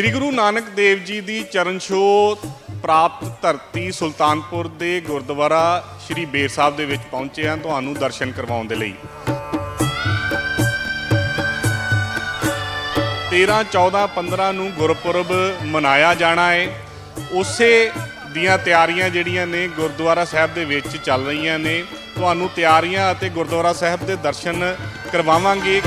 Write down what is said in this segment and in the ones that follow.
ਸ੍ਰੀ ਗੁਰੂ ਨਾਨਕ ਦੇਵ ਜੀ ਦੀ ਚਰਨ ਛੋਹ ਪ੍ਰਾਪਤ ਧਰਤੀ ਸੁਲਤਾਨਪੁਰ ਦੇ ਗੁਰਦੁਆਰਾ ਸ੍ਰੀ ਬੇਰ ਸਾਹਿਬ ਦੇ ਵਿੱਚ ਪਹੁੰਚੇ ਹਾਂ ਤੁਹਾਨੂੰ ਦਰਸ਼ਨ ਕਰਵਾਉਣ ਦੇ ਲਈ। 13 14 15 ਨੂੰ ਗੁਰਪੁਰਬ ਮਨਾਇਆ ਜਾਣਾ ਹੈ ਉਸੇ ਦੀਆਂ ਤਿਆਰੀਆਂ ਜਿਹੜੀਆਂ ਨੇ ਗੁਰਦੁਆਰਾ ਸਾਹਿਬ ਦੇ ਵਿੱਚ ਚੱਲ ਰਹੀਆਂ ਨੇ। ਤੁਹਾਨੂੰ ਤਿਆਰੀਆਂ ਅਤੇ ਗੁਰਦੁਆਰਾ ਸਾਹਿਬ ਦੇ ਦਰਸ਼ਨ ਕਰਵਾਵਾਂਗੇ।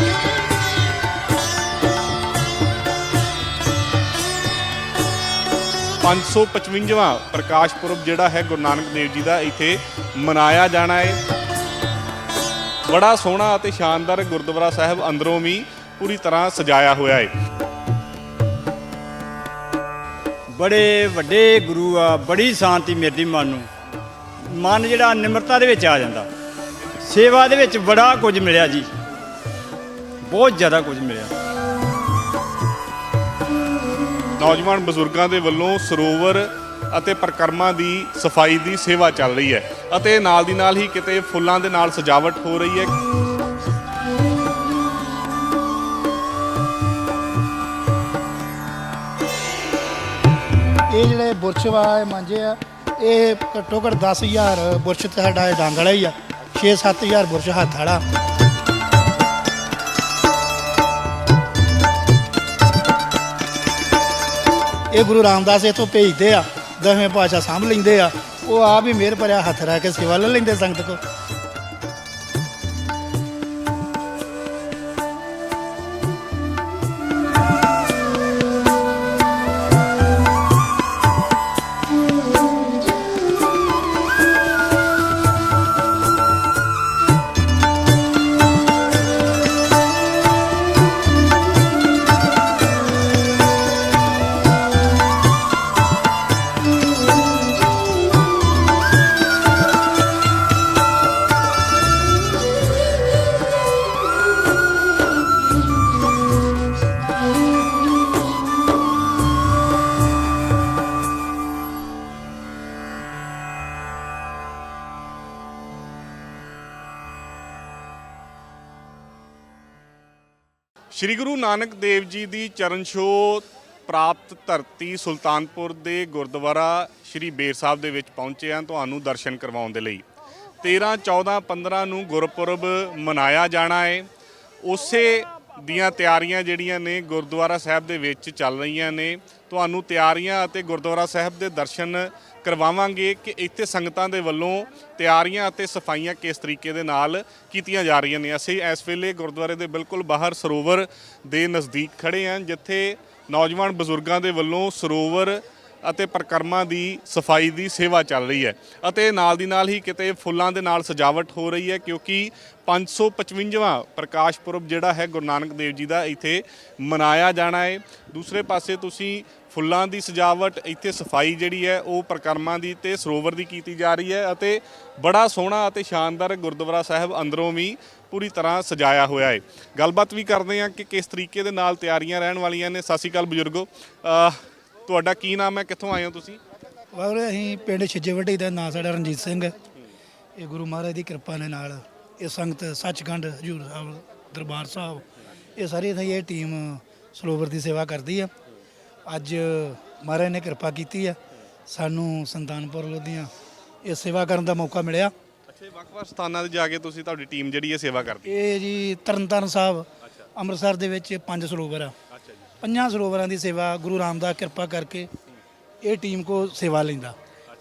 555ਵਾਂ ਪ੍ਰਕਾਸ਼ ਪੁਰਬ ਜਿਹੜਾ ਹੈ ਗੁਰੂ ਨਾਨਕ ਦੇਵ ਜੀ ਦਾ ਇੱਥੇ ਮਨਾਇਆ ਜਾਣਾ ਹੈ। ਬੜਾ ਸੋਹਣਾ ਅਤੇ ਸ਼ਾਨਦਾਰ ਗੁਰਦੁਆਰਾ ਸਾਹਿਬ ਅੰਦਰੋਂ ਵੀ ਪੂਰੀ ਤਰ੍ਹਾਂ ਸਜਾਇਆ ਹੋਇਆ ਹੈ। ਬੜੇ ਵੱਡੇ ਗੁਰੂ ਆ, ਬੜੀ ਸ਼ਾਂਤੀ ਮਿਲਦੀ ਮਨ ਨੂੰ। ਮਨ ਜਿਹੜਾ ਨਿਮਰਤਾ ਦੇ ਵਿੱਚ ਆ ਜਾਂਦਾ। ਸੇਵਾ ਦੇ ਵਿੱਚ ਬੜਾ ਕੁਝ ਮਿਲਿਆ ਜੀ। ਬਹੁਤ ਜ਼ਿਆਦਾ ਕੁਝ ਮਿਲਿਆ। ਨੌਜਵਾਨ ਬਜ਼ੁਰਗਾਂ ਦੇ ਵੱਲੋਂ ਸਰੋਵਰ ਅਤੇ ਪ੍ਰਕਰਮਾਂ ਦੀ ਸਫ਼ਾਈ ਦੀ ਸੇਵਾ ਚੱਲ ਰਹੀ ਹੈ ਅਤੇ ਨਾਲ ਦੀ ਨਾਲ ਹੀ ਕਿਤੇ ਫੁੱਲਾਂ ਦੇ ਨਾਲ ਸਜਾਵਟ ਹੋ ਰਹੀ ਹੈ। ਇਹ ਜਿਹੜੇ ਬੁਰਸ਼ ਵਾ, ਇਹ ਮਾਂਜੇ ਆ, ਇਹ ਘੱਟੋ ਘੱਟ 10000 ਬੁਰਸ਼ ਤੇ ਸਾਡਾ ਇਹ ਡੰਗ ਵਾਲਾ ਹੀ ਆ। 6-7000 ਬੁਰਸ਼ ਹੱਥ ਵਾਲਾ। ਇਹ ਗੁਰੂ ਰਾਮਦਾਸ ਇਥੋਂ ਭੇਜਦੇ ਆ, ਦਸਵੇਂ ਪਾਤਸ਼ਾਹ ਸਾਂਭ ਲੈਂਦੇ ਆ। ਉਹ ਆਪ ਹੀ ਮਿਹਰ ਭਰਿਆ ਹੱਥ ਰੱਖ ਕੇ ਸੇਵਾ ਲੈ ਲੈਂਦੇ ਸੰਗਤ ਕੋ। ਸ੍ਰੀ ਗੁਰੂ ਨਾਨਕ ਦੇਵ ਜੀ ਦੀ ਚਰਨ ਛੋਹ ਪ੍ਰਾਪਤ ਧਰਤੀ ਸੁਲਤਾਨਪੁਰ ਦੇ ਗੁਰਦੁਆਰਾ ਸ੍ਰੀ ਬੇਰ ਸਾਹਿਬ ਦੇ ਵਿੱਚ ਪਹੁੰਚੇ ਹਾਂ ਤੁਹਾਨੂੰ ਦਰਸ਼ਨ ਕਰਵਾਉਣ ਦੇ ਲਈ। 13 14 15 ਨੂੰ ਗੁਰਪੁਰਬ ਮਨਾਇਆ ਜਾਣਾ ਹੈ। ਉਸੇ ਦੀਆਂ ਤਿਆਰੀਆਂ ਜਿਹੜੀਆਂ ਨੇ ਗੁਰਦੁਆਰਾ ਸਾਹਿਬ ਦੇ ਵਿੱਚ ਚੱਲ ਰਹੀਆਂ ਨੇ। ਤੁਹਾਨੂੰ ਤਿਆਰੀਆਂ ਅਤੇ ਗੁਰਦੁਆਰਾ ਸਾਹਿਬ ਦੇ ਦਰਸ਼ਨ ਕਰਵਾਵਾਂਗੇ ਕਿ ਇੱਥੇ ਸੰਗਤਾਂ ਦੇ ਵੱਲੋਂ ਤਿਆਰੀਆਂ ਅਤੇ ਸਫਾਈਆਂ ਕਿਸ ਤਰੀਕੇ ਦੇ ਨਾਲ ਕੀਤੀਆਂ ਜਾ ਰਹੀਆਂ ਨੇ। ਅਸੀਂ ਇਸ ਵੇਲੇ ਗੁਰਦੁਆਰੇ ਦੇ ਬਿਲਕੁਲ ਬਾਹਰ ਸਰੋਵਰ ਦੇ ਨਜ਼ਦੀਕ ਖੜੇ ਹਾਂ, ਜਿੱਥੇ ਨੌਜਵਾਨ ਬਜ਼ੁਰਗਾਂ ਦੇ ਵੱਲੋਂ ਸਰੋਵਰ ਅਤੇ ਪ੍ਰਕਰਮਾਂ ਦੀ ਸਫ਼ਾਈ ਦੀ ਸੇਵਾ ਚੱਲ ਰਹੀ ਹੈ ਅਤੇ ਨਾਲ ਦੀ ਨਾਲ ਹੀ ਕਿਤੇ ਫੁੱਲਾਂ ਦੇ ਨਾਲ ਸਜਾਵਟ ਹੋ ਰਹੀ ਹੈ, ਕਿਉਂਕਿ 555ਵਾਂ ਪ੍ਰਕਾਸ਼ ਪੁਰਬ ਜਿਹੜਾ ਹੈ ਗੁਰੂ ਨਾਨਕ ਦੇਵ ਜੀ ਦਾ ਇੱਥੇ ਮਨਾਇਆ ਜਾਣਾ ਹੈ। ਦੂਸਰੇ ਪਾਸੇ ਤੁਸੀਂ ਫੁੱਲਾਂ ਦੀ ਸਜਾਵਟ, ਇੱਥੇ ਸਫ਼ਾਈ ਜਿਹੜੀ ਹੈ, ਉਹ ਪ੍ਰਕਰਮਾਂ ਦੀ ਤੇ ਸਰੋਵਰ ਦੀ ਕੀਤੀ ਜਾ ਰਹੀ ਹੈ ਅਤੇ ਬੜਾ ਸੋਹਣਾ ਅਤੇ ਸ਼ਾਨਦਾਰ ਗੁਰਦੁਆਰਾ ਸਾਹਿਬ ਅੰਦਰੋਂ ਵੀ ਪੂਰੀ ਤਰ੍ਹਾਂ ਸਜਾਇਆ ਹੋਇਆ ਹੈ। ਗੱਲਬਾਤ ਵੀ ਕਰਦੇ ਹਾਂ ਕਿ ਕਿਸ ਤਰੀਕੇ ਦੇ ਨਾਲ ਤਿਆਰੀਆਂ ਰਹਿਣ ਵਾਲੀਆਂ ਨੇ। ਸਤਿ ਸ਼੍ਰੀ ਅਕਾਲ ਬਜ਼ੁਰਗੋ। ਤੁਹਾਡਾ ਕੀ ਨਾਮ ਹੈ? ਕਿੱਥੋਂ ਆਏ ਹੋ ਤੁਸੀਂ? ਵਾਹਿਗੁਰੂ ਅਸੀਂ ਪਿੰਡ ਛਿੱਜੇਵੱਡੀ ਦਾ ਨਾਂ ਸਾਡਾ ਰਣਜੀਤ ਸਿੰਘ ਹੈ। ਇਹ ਗੁਰੂ ਮਹਾਰਾਜ ਦੀ ਕਿਰਪਾ ਦੇ ਨਾਲ ਇਹ ਸੰਗਤ ਸੱਚਖੰਡ ਹਜੂਰ ਸਾਹਿਬ, ਦਰਬਾਰ ਸਾਹਿਬ, ਇਹ ਸਾਰੀ ਇੱਥੇ ਇਹ ਟੀਮ ਸਰੋਵਰ ਦੀ ਸੇਵਾ ਕਰਦੀ ਆ ਅੱਜ ਮਹਾਰਾਜ ਨੇ ਕਿਰਪਾ ਕੀਤੀ ਆ ਸਾਨੂੰ ਸੰਤਾਨਪੁਰ ਲੋਧੀਆਂ ਇਹ ਸੇਵਾ ਕਰਨ ਦਾ ਮੌਕਾ ਮਿਲਿਆ। ਅੱਛਾ ਵੱਖ-ਵੱਖ ਸਥਾਨਾਂ ਤੇ ਜਾ ਕੇ ਤੁਸੀਂ ਤੁਹਾਡੀ ਟੀਮ ਜਿਹੜੀ ਹੈ ਸੇਵਾ ਕਰਦੀ ਇਹ ਜੀ ਤਰਨਤਾਰਨ ਸਾਹਿਬ ਅੰਮ੍ਰਿਤਸਰ ਦੇ ਵਿੱਚ ਪੰਜ ਸਰੋਵਰ ਆ। ਅੱਛਾ ਜੀ। ਪੰਜਾਂ ਸਰੋਵਰਾਂ ਦੀ ਸੇਵਾ ਗੁਰੂ ਰਾਮਦਾਸ ਕਿਰਪਾ ਕਰਕੇ ਇਹ ਟੀਮ ਕੋ ਸੇਵਾ ਲੈਂਦਾ।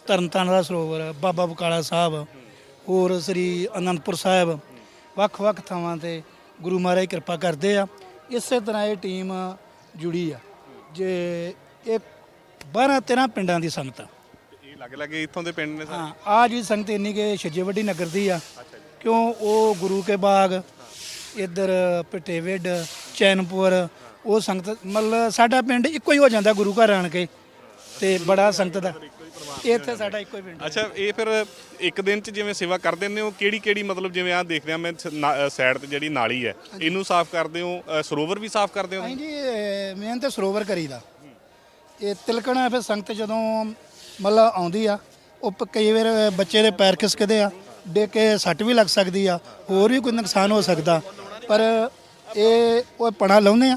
ਤਰਨਤਾਰਨ ਦਾ ਸਰੋਵਰ ਬਾਬਾ ਬਕਾਲਾ ਸਾਹਿਬ ਹੋਰ ਸ੍ਰੀ ਅਨੰਦਪੁਰ ਸਾਹਿਬ ਵੱਖ-ਵੱਖ ਥਾਵਾਂ ਤੇ ਗੁਰੂ ਮਹਾਰਾਜ ਕਿਰਪਾ ਕਰਦੇ ਆ। ਇਸੇ ਤਰ੍ਹਾਂ ਇਹ ਟੀਮ ਜੁੜੀ ਆ। ਜੇ ਇਹ 12 13 ਪਿੰਡਾਂ ਦੀ ਸੰਗਤ ਆ। ਇਹ ਲੱਗ ਲੱਗੇ ਇੱਥੋਂ ਦੇ ਪਿੰਡ ਨੇ ਸਾਰੇ? ਹਾਂ ਆ ਜੀ ਸੰਗਤ ਇੰਨੀ ਕਿ ਛੱਜੇਵੱਡੀ ਨਗਰ ਦੀ ਆ। ਕਿਉਂ? ਉਹ ਗੁਰੂ ਕੇ ਬਾਗ ਇੱਧਰ ਪਟੇਵਿਡ ਚੈਨਪੁਰ ਉਹ ਸੰਗਤ ਮਤਲਬ ਸਾਡਾ ਪਿੰਡ ਇੱਕੋ ਹੀ ਹੋ ਜਾਂਦਾ ਗੁਰੂ ਘਰ ਆਣ ਕੇ। ਤੇ ਬੜਾ ਸੰਗਤ ਦਾ। ਇੱਥੇ ਸਾਡਾ ਇੱਕੋ ਹੀ ਪਿੰਡ ਅੱਛਾ ਇਹ ਫਿਰ ਇੱਕ ਦਿਨ ਚ ਜਿਵੇਂ ਸੇਵਾ ਕਰ ਦਿੰਦੇ ਹੋ? ਕਿਹੜੀ ਕਿਹੜੀ ਮਤਲਬ ਜਿਵੇਂ ਆਹ ਦੇਖ ਰਿਹਾ ਮੈਂ ਸਾਈਡ ਤੇ ਜਿਹੜੀ ਨਾਲੀ ਹੈ ਇਹਨੂੰ ਸਾਫ਼ ਕਰਦੇ ਹੋ? ਅ, ਸਰੋਵਰ ਵੀ ਸਾਫ਼ ਕਰਦੇ ਹੋ ਨਹੀਂ ਜੀ ਮੇਨ ਤੇ ਸਰੋਵਰ ਕਰੀਦਾ। ਇਹ ਤਿਲਕਣਾ ਫਿਰ ਸੰਗਤ ਜਦੋਂ ਮਤਲਬ ਆਉਂਦੀ ਆ ਉਹ ਪ- ਕਈ ਵਾਰ ਬੱਚੇ ਦੇ ਪੈਰ ਖਿਸਕਦੇ ਆ ਡੇ ਕੇ ਸੱਟ ਵੀ ਲੱਗ ਸਕਦੀ ਆ ਹੋਰ ਵੀ ਕੋਈ ਨੁਕਸਾਨ ਹੋ ਸਕਦਾ। ਪਰ ਇਹ ਉਹ ਪਣਾ ਲਾਉਂਦੇ ਆ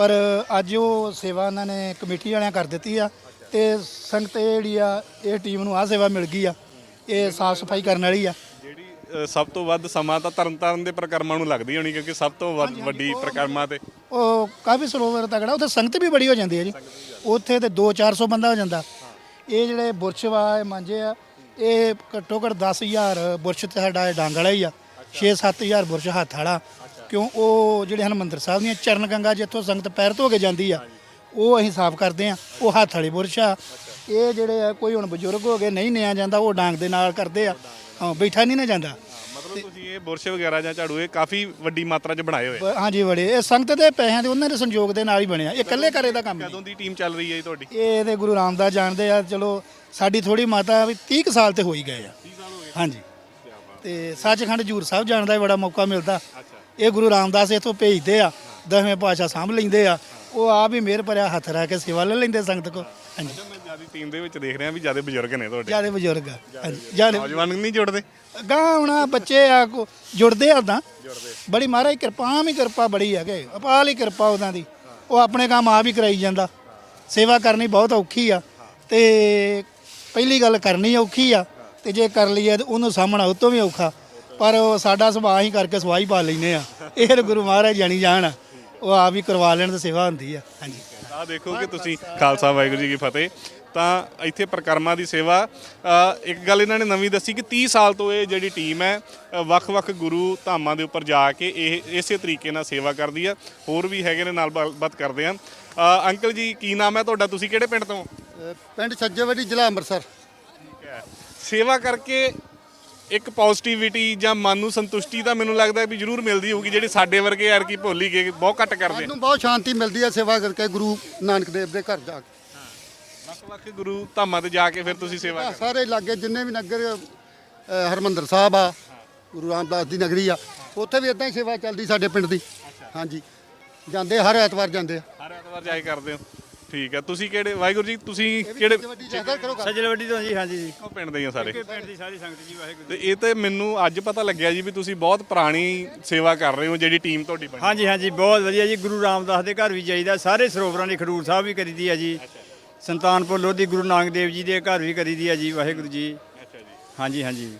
ਪਰ ਅੱਜ ਉਹ ਸੇਵਾ ਉਹਨਾਂ ਨੇ ਕਮੇਟੀ ਵਾਲਿਆਂ ਕਰ ਦਿੱਤੀ ਆ ਤੇ ਸੰਗਤ ਇਹ ਜਿਹੜੀ ਆ ਇਹ ਟੀਮ ਨੂੰ ਆ ਸੇਵਾ ਮਿਲ ਗਈ ਆ ਇਹ ਸਾਫ਼ ਸਫ਼ਾਈ ਕਰਨ ਵਾਲੀ ਆ। ਜਿਹੜੀ ਅ, ਸਭ ਤੋਂ ਵੱਧ ਸਮਾਂ ਤਾਂ ਤਰਨਤਾਰਨ ਦੇ ਪ੍ਰਕਰਮਾਂ ਨੂੰ ਲੱਗਦੀ ਹੋਣੀ ਕਿਉਂਕਿ ਸਭ ਤੋਂ ਵੱਧ ਵੱਡੀ ਪ੍ਰਕਰਮਾਂ ਤੇ। ਉਹ ਕਾਫੀ ਸਰੋਵਰ ਤਗੜਾ ਉੱਥੇ ਸੰਗਤ ਵੀ ਬੜੀ ਹੋ ਜਾਂਦੀ ਹੈ ਜੀ। ਉੱਥੇ ਤੇ 2-400 ਬੰਦਾ ਹੋ ਜਾਂਦਾ। ਇਹ ਜਿਹੜੇ ਬੁਰਸ਼ ਵਾ ਇਹ ਮਾਂਜੇ ਆ ਇਹ ਘੱਟੋ ਘੱਟ 10000 ਬੁਰਸ਼ ਤੇ ਸਾਡਾ ਇਹ ਡਾਂਗ ਵਾਲਾ ਹੀ ਆ। 6-7000 ਬੁਰਸ਼ ਹੱਥ ਵਾਲਾ। ਕਿਉਂ ਉਹ ਜਿਹੜੇ ਹਨੂੰਮੰਦਰ ਸਾਹਿਬ ਦੀਆਂ ਚਰਨ ਗੰਗਾ ਜਿੱਥੋਂ ਸੰਗਤ ਪੈਰ ਧੋ ਕੇ ਜਾਂਦੀ ਆ ਉਹ ਅਸੀਂ ਸਾਫ਼ ਕਰਦੇ ਆ ਉਹ ਹੱਥ ਵਾਲੇ ਬੁਰਸ਼ ਆ। ਇਹ ਜਿਹੜੇ ਆ ਕੋਈ ਹੁਣ ਬਜ਼ੁਰਗ ਹੋ ਗਏ ਨਹੀਂ ਨਿਆ ਜਾਂਦਾ ਉਹ ਡਾਂਗ ਦੇ ਨਾਲ ਕਰਦੇ ਆ। ਹਾਂ ਬੈਠਾ ਨਹੀਂ ਨਾ ਜਾਂਦਾ। ਮਤਲਬ ਤੁਸੀਂ ਇਹ ਬੁਰਸ਼ ਵਗੈਰਾ ਜਾਂ ਝਾੜੂ ਇਹ ਕਾਫੀ ਵੱਡੀ ਮਾਤਰਾ 'ਚ ਬਣਾਏ ਹੋਏ ਆ। ਬ- ਹਾਂਜੀ ਬੜੇ ਇਹ ਸੰਗਤ ਦੇ ਪੈਸਿਆਂ ਦੇ ਉਹਨਾਂ ਦੇ ਸੰਯੋਗ ਦੇ ਨਾਲ ਹੀ ਬਣਿਆ ਇਹ ਇਕੱਲੇ ਕਰੇ ਦਾ ਕੰਮ ਨਹੀਂ। ਕਦੋਂ ਦੀ ਟੀਮ ਚੱਲ ਰਹੀ ਹੈ ਜੀ ਤੁਹਾਡੀ? ਇਹ ਤੇ ਗੁਰੂ ਰਾਮਦਾਸ ਜਾਣਦੇ ਆ ਚਲੋ ਸਾਡੀ ਥੋੜੀ ਮਾਤਾ ਵੀ 30 ਕੁ ਸਾਲ ਤੇ ਹੋ ਹੀ ਗਏ ਆ। 30 ਸਾਲ ਹੋ ਗਏ। ਹਾਂਜੀ। ਤੇ ਸੱਚਖੰਡ ਹਜੂਰ ਸਾਹਿਬ ਜਾਣ ਦਾ ਵੀ ਬੜਾ ਮੌਕਾ ਮਿਲਦਾ। ਇਹ ਗੁਰੂ ਰਾਮਦਾਸ ਇੱਥੋਂ ਭੇਜਦੇ ਆ ਦਸਵੇਂ ਪਾਤਸ਼ਾਹ ਸਾਂਭ ਲੈਂਦੇ ਆ। ਉਹ ਆਪ ਹੀ ਮਿਹਰ ਭਰਿਆ ਹੱਥ ਰੱਖ ਕੇ ਸੇਵਾ ਲੈ ਲੈਂਦੇ ਸੰਗਤ ਕੋ ਹਾਂਜੀ। ਜ਼ਿਆਦਾ ਟੀਮ ਦੇ ਵਿੱਚ ਦੇਖ ਰਿਹਾ ਵੀ ਜ਼ਿਆਦਾ ਬਜ਼ੁਰਗ ਨੇ ਤੁਹਾਡੇ। ਜਿਆਦੇ ਬਜ਼ੁਰਗ ਆ। ਹਾਂਜੀ ਜਿਆਦੇ ਨੌਜਵਾਨ ਨਹੀਂ ਜੁੜਦੇ? ਗਾਂ ਹੁਣ ਬੱਚੇ ਆ ਕੋ- ਜੁੜਦੇ ਆ ਤਾਂ ਬੜੀ ਮਹਾਰਾਜ ਕਿਰਪਾ ਵੀ ਕਿਰਪਾ ਬੜੀ ਹੈਗੇ। ਅਪਾਲ ਹੀ ਕਿਰਪਾ ਉਹਨਾਂ ਦੀ। ਉਹ ਆਪਣੇ ਕੰਮ ਆਪ ਹੀ ਕਰਾਈ ਜਾਂਦਾ। ਸੇਵਾ ਕਰਨੀ ਬਹੁਤ ਔਖੀ ਆ। ਤੇ ਪਹਿਲੀ ਗੱਲ ਕਰਨੀ ਔਖੀ ਆ। ਤੇ ਜੇ ਕਰ ਲਈਏ ਤੇ ਉਹਨੂੰ ਸਾਹਮਣਾ ਉਹ ਤੋਂ ਵੀ ਔਖਾ। ਪਰ ਉਹ ਸਾਡਾ ਸੁਭਾਅ ਹੀ ਕਰਕੇ ਸਵਾਈ ਪਾ ਲੈਨੇ ਆ ਇਹ ਤਾਂ ਗੁਰੂ ਮਹਾਰਾਜ ਜਾਣੀ ਜਾਣ ਉਹ ਆਪ ਹੀ ਕਰਵਾ ਲੈਣ ਤੇ ਸੇਵਾ ਹੁੰਦੀ ਆ। ਹਾਂਜੀ। ਆ ਦੇਖੋ ਕਿ ਤੁਸੀਂ ਖਾਲਸਾ ਵਾਹਿਗੁਰੂ ਜੀ ਕੀ ਫਤਿਹ। ਤਾਂ ਇੱਥੇ ਪ੍ਰਕਰਮਾਂ ਦੀ ਸੇਵਾ ਇੱਕ ਗੱਲ ਇਹਨਾਂ ਨੇ ਨਵੀਂ ਦੱਸੀ ਕਿ 30 ਸਾਲ ਤੋਂ ਇਹ ਜਿਹੜੀ ਟੀਮ ਹੈ ਵੱਖ-ਵੱਖ ਗੁਰੂ ਧਾਮਾਂ ਦੇ ਉੱਪਰ ਜਾ ਕੇ ਇਹ ਇਸੇ ਤਰੀਕੇ ਨਾਲ ਸੇਵਾ ਕਰਦੀ ਆ। ਹੋਰ ਵੀ ਹੈਗੇ ਨੇ ਨਾਲ ਗੱਲਬਾਤ ਕਰਦੇ ਆ ਅੰਕਲ ਜੀ ਕੀ ਨਾਮ ਹੈ ਤੁਹਾਡਾ? ਤੁਸੀਂ ਕਿਹੜੇ ਪਿੰਡ ਤੋਂ? ਪਿੰਡ ਸੱਜੇਵੜੀ ਜ਼ਿਲ੍ਹਾ ਅੰਮ੍ਰਿਤਸਰ। ਸੇਵਾ ਕਰਕੇ ਇੱਕ ਪੋਜ਼ਿਟਿਵਿਟੀ ਜਾਂ ਮਨ ਨੂੰ ਸੰਤੁਸ਼ਟੀ ਤਾਂ ਮੈਨੂੰ ਲੱਗਦਾ ਵੀ ਜ਼ਰੂਰ ਮਿਲਦੀ ਹੋਊਗੀ ਜਿਹੜੇ ਸਾਡੇ ਵਰਗੇ ਯਾਰ ਕੀ ਭੁੱਲ ਗਏ ਬਹੁਤ ਘੱਟ ਕਰਦੇ ਆ। ਬਹੁਤ ਸ਼ਾਂਤੀ ਮਿਲਦੀ ਹੈ ਸੇਵਾ ਕਰਕੇ ਗੁਰੂ ਨਾਨਕ ਦੇਵ ਦੇ ਘਰ ਜਾ ਕੇ। ਵੱਖ-ਵੱਖ ਗੁਰੂ ਧਾਮਾਂ ਤੇ ਜਾ ਕੇ ਫਿਰ ਤੁਸੀਂ ਸੇਵਾ ਆਹ ਸਾਰੇ ਲਾਗੇ ਜਿੰਨੇ ਵੀ ਨਗਰ ਅਹ ਹਰਮੰਦਰ ਸਾਹਿਬ ਆ ਗੁਰੂ ਰਾਮਦਾਸ ਦੀ ਨਗਰੀ ਆ ਉੱਥੇ ਵੀ ਇਦਾਂ ਹੀ ਸੇਵਾ ਚੱਲਦੀ ਸਾਡੇ ਪਿੰਡ ਦੀ। ਹਾਂਜੀ। ਜਾਂਦੇ ਹਰ ਐਤਵਾਰ ਜਾਂਦੇ ਆ। ਹਰ ਐਤਵਾਰ ਜਾਈ ਕਰਦੇ ਹੋ। ਠੀਕ ਹੈ। ਤੁਸੀਂ ਕਿਹੜੇ ਵਾਹਿਗੁਰੂ ਜੀ ਤੁਸੀਂ ਕਿਹੜੇ। ਸੱਜਲ ਵੱਡੀ ਤੋਂ ਜੀ ਹਾਂਜੀ ਜੀ। ਉਹ ਪਿੰਡ ਦੇ ਹੀ ਹੋ ਸਾਰੇ ਪਿੰਡ ਦੀ ਸਾਰੀ ਸੰਗਤ ਜੀ ਵਾਹਿਗੁਰੂ ਤੇ ਇਹ ਤੇ ਮੈਨੂੰ ਅੱਜ ਪਤਾ ਲੱਗਿਆ ਜੀ ਵੀ ਤੁਸੀਂ ਬਹੁਤ ਪੁਰਾਣੀ ਸੇਵਾ ਕਰ ਰਹੇ ਹੋ ਜਿਹੜੀ ਟੀਮ ਤੁਹਾਡੀ ਬਣੀ। ਹਾਂਜੀ ਹਾਂਜੀ ਬਹੁਤ ਵਧੀਆ ਜੀ। ਗੁਰੂ ਰਾਮਦਾਸ ਦੇ ਘਰ ਵੀ ਜਾਈਦਾ। ਸਾਰੇ ਸਰੋਵਰਾਂ ਦੀ ਖਡੂਰ ਸਾਹਿਬ ਵੀ ਕਰੀਦੀ ਆ ਜੀ। ਸੰਤਾਨਪੁਰ ਲੋਧੀ ਗੁਰੂ ਨਾਨਕ ਦੇਵ ਜੀ ਦੇ ਘਰ ਵੀ ਕਰੀਦੀ ਆ ਜੀ ਵਾਹਿਗੁਰੂ ਜੀ। ਅੱਛਾ ਜੀ। ਹਾਂਜੀ ਹਾਂਜੀ।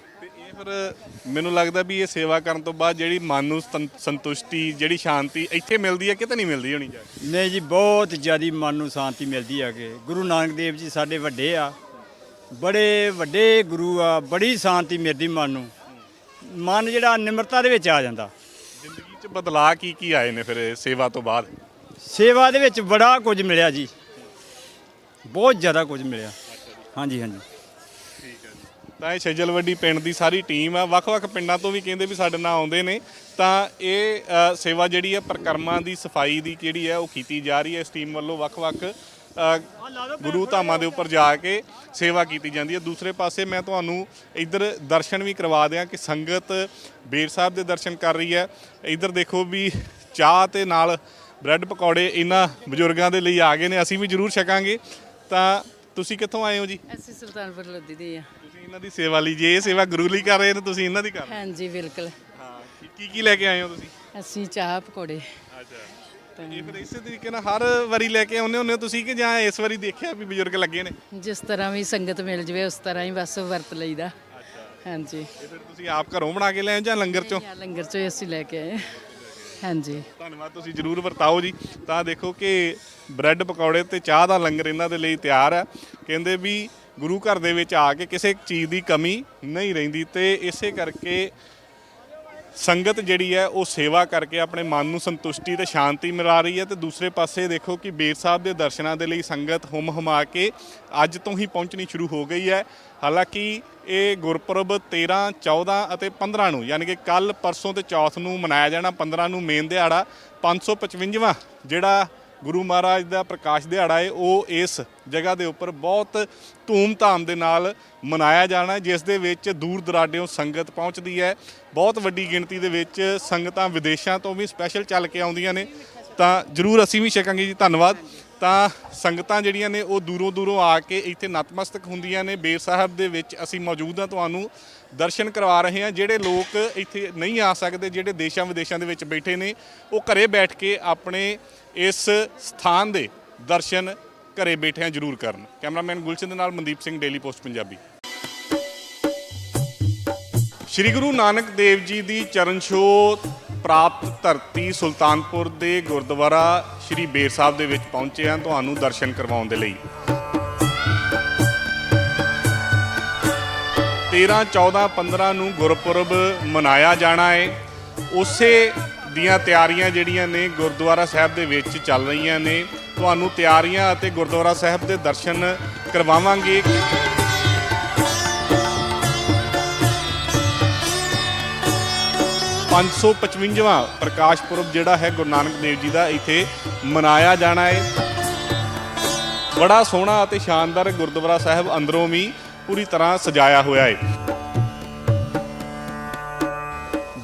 ਫਿਰ ਮੈਨੂੰ ਲੱਗਦਾ ਵੀ ਇਹ ਸੇਵਾ ਕਰਨ ਤੋਂ ਬਾਅਦ ਜਿਹੜੀ ਮਨ ਨੂੰ ਸੰ- ਸੰਤੁਸ਼ਟੀ ਜਿਹੜੀ ਸ਼ਾਂਤੀ ਇੱਥੇ ਮਿਲਦੀ ਹੈ ਕਿਤੇ ਨਹੀਂ ਮਿਲਦੀ ਹੋਣੀ ਜਾ ਕੇ? ਨਹੀਂ ਜੀ ਬਹੁਤ ਜ਼ਿਆਦੀ ਮਨ ਨੂੰ ਸ਼ਾਂਤੀ ਮਿਲਦੀ ਆ ਕਿ। ਗੁਰੂ ਨਾਨਕ ਦੇਵ ਜੀ ਸਾਡੇ ਵੱਡੇ ਆ। ਬੜੇ ਵੱਡੇ ਗੁਰੂ ਆ ਬੜੀ ਸ਼ਾਂਤੀ ਮਿਲਦੀ ਮਨ ਨੂੰ। ਮਨ ਜਿਹੜਾ ਨਿਮਰਤਾ ਦੇ ਵਿੱਚ ਆ ਜਾਂਦਾ। ਜ਼ਿੰਦਗੀ 'ਚ ਬਦਲਾਅ ਕੀ ਕੀ ਆਏ ਨੇ ਫਿਰ ਇਹ ਸੇਵਾ ਤੋਂ ਬਾਅਦ? ਸੇਵਾ ਦੇ ਵਿੱਚ ਬੜਾ ਕੁਝ ਮਿਲਿਆ ਜੀ। ਬਹੁਤ ਜ਼ਿਆਦਾ ਕੁਝ ਮਿਲਿਆ। ਹਾਂਜੀ ਹਾਂਜੀ। ਤਾਂ ਇਹ ਛਜਲਵੱਡੀ ਪਿੰਡ ਦੀ ਸਾਰੀ ਟੀਮ ਆ। ਵੱਖ-ਵੱਖ ਪਿੰਡਾਂ ਤੋਂ ਵੀ ਕਹਿੰਦੇ ਵੀ ਸਾਡੇ ਨਾਲ ਆਉਂਦੇ ਨੇ। ਤਾਂ ਇਹ ਅ, ਸੇਵਾ ਜਿਹੜੀ ਹੈ ਪ੍ਰਕਰਮਾਂ ਦੀ ਸਫ਼ਾਈ ਦੀ ਜਿਹੜੀ ਹੈ ਉਹ ਕੀਤੀ ਜਾ ਰਹੀ ਹੈ ਇਸ ਟੀਮ ਵੱਲੋਂ ਵੱਖ-ਵੱਖ ਅ, ਗੁਰੂ ਧਾਮਾਂ ਦੇ ਉੱਪਰ ਜਾ ਕੇ ਸੇਵਾ ਕੀਤੀ ਜਾਂਦੀ ਹੈ ਦੂਸਰੇ ਪਾਸੇ ਮੈਂ ਤੁਹਾਨੂੰ ਇੱਧਰ ਦਰਸ਼ਨ ਵੀ ਕਰਵਾ ਦਿਆਂ ਕਿ ਸੰਗਤ ਬੇਰ ਸਾਹਿਬ ਦੇ ਦਰਸ਼ਨ ਕਰ ਰਹੀ ਹੈ ਇੱਧਰ ਦੇਖੋ ਵੀ ਚਾਹ ਤੇ ਨਾਲ ਬ੍ਰੈਡ ਪਕੌੜੇ ਇਹਨਾਂ ਬਜ਼ੁਰਗਾਂ ਦੇ ਲਈ ਆ ਗਏ ਨੇ। ਅਸੀਂ ਵੀ ਜ਼ਰੂਰ ਛਕਾਂਗੇ। ਤਾਂ ਤੁਸੀਂ ਕਿੱਥੋਂ ਆਏ ਹੋ ਜੀ? ਅਸੀਂ ਸੁਲਤਾਨਪੁਰ ਲੋਧੀ ਦੇ ਆ। ਤੁਸੀਂ ਇਹਨਾਂ ਦੀ ਸੇਵਾ ਲਈ ਜੇ ਇਹ ਸੇਵਾ ਗੁਰੂ ਲਈ ਕਰ ਰਹੇ ਨੇ ਤੁਸੀਂ ਇਹਨਾਂ ਦੀ ਕਰ ਰਹੇ ਹਾਂਜੀ ਬਿਲਕੁਲ। ਹਾਂ ਕੀ ਕੀ ਲੈ ਕੇ ਆਏ ਹੋ ਤੁਸੀਂ? ਅਸੀਂ ਚਾਹ ਪਕੌੜੇ। ਅੱਛਾ। ਇਹ ਫਿਰ ਇਸੇ ਤਰੀਕੇ ਨਾਲ ਹਰ ਵਾਰੀ ਲੈ ਕੇ ਆਉਂਦੇ ਹੁੰਦੇ ਹੋ ਤੁਸੀਂ ਕਿ ਜਾਂ ਇਸ ਵਾਰੀ ਦੇਖਿਆ ਵੀ ਬਜ਼ੁਰਗ ਲੱਗੇ ਨੇ? ਜਿਸ ਤਰ੍ਹਾਂ ਵੀ ਸੰਗਤ ਮਿਲ ਜਵੇ ਉਸ ਤਰ੍ਹਾਂ ਹੀ ਬਸ ਵਰਤ ਲਈਦਾ। ਹਾਂਜੀ। ਤੇ ਫਿਰ ਤੁਸੀਂ ਆਪ ਘਰੋਂ ਬਣਾ ਕੇ ਲੈ ਆਏ ਜਾਂ ਲੰਗਰ ਚੋਂ? ਜਾਂ ਲੰਗਰ ਚੋਂ ਹੀ ਅਸੀਂ ਲੈ ਕੇ ਆਏ ਹਾਂਜੀ। ਧੰਨਵਾਦ, ਤੁਸੀਂ ਜਰੂਰ ਵਰਤਾਓ ਜੀ। ਤਾਂ ਦੇਖੋ ਕਿ ਬ੍ਰੈਡ ਪਕੌੜੇ ਤੇ ਚਾਹ ਦਾ ਲੰਗਰ ਇਹਨਾਂ ਦੇ ਲਈ ਤਿਆਰ ਹੈ। ਕਹਿੰਦੇ ਵੀ ਗੁਰੂ ਘਰ ਦੇ ਵਿੱਚ ਆ ਕੇ ਕਿਸੇ ਚੀਜ਼ ਦੀ ਕਮੀ ਨਹੀਂ ਰਹਿੰਦੀ ਤੇ ਇਸੇ ਕਰਕੇ ਸੰਗਤ ਜਿਹੜੀ ਹੈ ਉਹ ਸੇਵਾ ਕਰਕੇ ਆਪਣੇ ਮਨ ਨੂੰ ਸੰਤੁਸ਼ਟੀ ਤੇ ਸ਼ਾਂਤੀ ਮਿਲਾ ਰਹੀ ਹੈ ਤੇ ਦੂਸਰੇ ਪਾਸੇ ਦੇਖੋ ਕਿ ਬੇਰ ਸਾਹਿਬ ਦੇ ਦਰਸ਼ਨਾਂ ਦੇ ਲਈ ਸੰਗਤ ਹੁਮ ਹੁਮਾ ਕੇ ਅੱਜ ਤੋਂ ਹੀ ਪਹੁੰਚਣੀ ਸ਼ੁਰੂ ਹੋ ਗਈ ਹੈ। ਹਾਲਾਂਕਿ ਇਹ ਗੁਰਪੁਰਬ 13 14 ਅਤੇ 15 ਨੂੰ, ਯਾਨੀ ਕਿ ਕੱਲ ਪਰਸੋਂ ਤੇ ਚੌਥ ਨੂੰ ਮਨਾਇਆ ਜਾਣਾ 15 ਨੂੰ ਮੇਨ ਦਿਹਾੜਾ 555ਵਾਂ ਜਿਹੜਾ ਗੁਰੂ ਮਹਾਰਾਜ ਦਾ ਪ੍ਰਕਾਸ਼ ਦਿਹਾੜਾ ਹੈ, ਉਹ ਇਸ ਜਗ੍ਹਾ ਦੇ ਉੱਪਰ ਬਹੁਤ ਧੂਮ-ਧਾਮ ਦੇ ਨਾਲ ਮਨਾਇਆ ਜਾਣਾ ਜਿਸ ਦੇ ਵਿੱਚ ਦੂਰ ਦਰਾਡਿਓਂ ਸੰਗਤ ਪਹੁੰਚਦੀ ਹੈ। ਬਹੁਤ ਵੱਡੀ ਗਿਣਤੀ ਦੇ ਵਿੱਚ ਸੰਗਤਾਂ ਵਿਦੇਸ਼ਾਂ ਤੋਂ ਵੀ ਸਪੈਸ਼ਲ ਚੱਲ ਕੇ ਆਉਂਦੀਆਂ ਨੇ। ਤਾਂ ਜਰੂਰ ਅਸੀਂ ਵੀ ਛਕਾਂਗੇ ਜੀ, ਧੰਨਵਾਦ। ਤਾਂ ਸੰਗਤਾਂ ਜਿਹੜੀਆਂ ਨੇ, ਉਹ ਦੂਰੋਂ ਦੂਰੋਂ ਆ ਕੇ ਇੱਥੇ ਨਤਮਸਤਕ ਹੁੰਦੀਆਂ ਨੇ। ਬੇਰ ਸਾਹਿਬ ਦੇ ਵਿੱਚ ਅਸੀਂ ਮੌਜੂਦ ਹਾਂ, ਤੁਹਾਨੂੰ ਦਰਸ਼ਨ ਕਰਵਾ ਰਹੇ ਹਾਂ। ਜਿਹੜੇ ਲੋਕ ਇੱਥੇ ਨਹੀਂ ਆ ਸਕਦੇ, ਜਿਹੜੇ ਦੇਸ਼ਾਂ ਵਿਦੇਸ਼ਾਂ ਦੇ ਵਿੱਚ ਬੈਠੇ ਨੇ, ਉਹ ਘਰੇ ਬੈਠ ਕੇ ਆਪਣੇ ਇਸ ਸਥਾਨ ਦੇ ਦਰਸ਼ਨ ਘਰੇ ਬੈਠਿਆਂ ਜ਼ਰੂਰ ਕਰਨ। ਕੈਮਰਾਮੈਨ ਗੁਲਸ਼ਨ ਦੇ ਨਾਲ ਮਨਦੀਪ ਸਿੰਘ ਡੇਲੀ ਪੋਸਟ ਪੰਜਾਬੀ। ਸ਼੍ਰੀ ਗੁਰੂ ਨਾਨਕ ਦੇਵ ਜੀ ਦੀ ਚਰਨ ਛੋਹ ਪ੍ਰਾਪਤ ਧਰਤੀ ਸੁਲਤਾਨਪੁਰ ਦੇ ਗੁਰਦੁਆਰਾ ਸ਼੍ਰੀ ਬੇਰ ਸਾਹਿਬ ਦੇ ਵਿੱਚ ਪਹੁੰਚੇ ਹਾਂ ਤੁਹਾਨੂੰ ਦਰਸ਼ਨ ਕਰਵਾਉਣ ਦੇ ਲਈ। 13 14 15 ਨੂੰ ਗੁਰਪੁਰਬ ਮਨਾਇਆ ਜਾਣਾ ਹੈ। ਉਸੇ ਦੀਆਂ ਤਿਆਰੀਆਂ ਜਿਹੜੀਆਂ ਨੇ ਗੁਰਦੁਆਰਾ ਸਾਹਿਬ ਦੇ ਵਿੱਚ ਚੱਲ ਰਹੀਆਂ ਨੇ। ਤੁਹਾਨੂੰ ਤਿਆਰੀਆਂ ਅਤੇ ਗੁਰਦੁਆਰਾ ਸਾਹਿਬ ਦੇ ਦਰਸ਼ਨ ਕਰਵਾਵਾਂਗੇ। 555ਵਾਂ ਪ੍ਰਕਾਸ਼ ਪੁਰਬ ਜਿਹੜਾ ਹੈ ਗੁਰੂ ਨਾਨਕ ਦੇਵ ਜੀ ਦਾ ਇੱਥੇ ਮਨਾਇਆ ਜਾਣਾ ਹੈ। ਬੜਾ ਸੋਹਣਾ ਅਤੇ ਸ਼ਾਨਦਾਰ ਗੁਰਦੁਆਰਾ ਸਾਹਿਬ ਅੰਦਰੋਂ ਵੀ ਪੂਰੀ ਤਰ੍ਹਾਂ ਸਜਾਇਆ ਹੋਇਆ ਹੈ।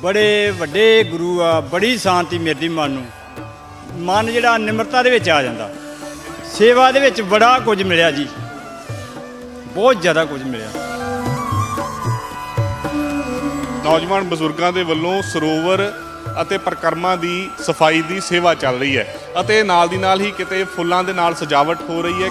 ਬੜੇ ਵੱਡੇ ਗੁਰੂ ਆ, ਬੜੀ ਸ਼ਾਂਤੀ ਮਿਲਦੀ ਮਨ ਨੂੰ। ਮਨ ਜਿਹੜਾ ਨਿਮਰਤਾ ਦੇ ਵਿੱਚ ਆ ਜਾਂਦਾ। ਸੇਵਾ ਦੇ ਵਿੱਚ ਬੜਾ ਕੁਝ ਮਿਲਿਆ ਜੀ। ਬਹੁਤ ਜ਼ਿਆਦਾ ਕੁਝ ਮਿਲਿਆ। ਨੌਜਵਾਨ ਬਜ਼ੁਰਗਾਂ ਦੇ ਵੱਲੋਂ ਸਰੋਵਰ ਅਤੇ ਪ੍ਰਕਰਮਾਂ ਦੀ ਸਫ਼ਾਈ ਦੀ ਸੇਵਾ ਚੱਲ ਰਹੀ ਹੈ। ਅਤੇ ਨਾਲ ਦੀ ਨਾਲ ਹੀ ਕਿਤੇ ਫੁੱਲਾਂ ਦੇ ਨਾਲ ਸਜਾਵਟ ਹੋ ਰਹੀ ਹੈ।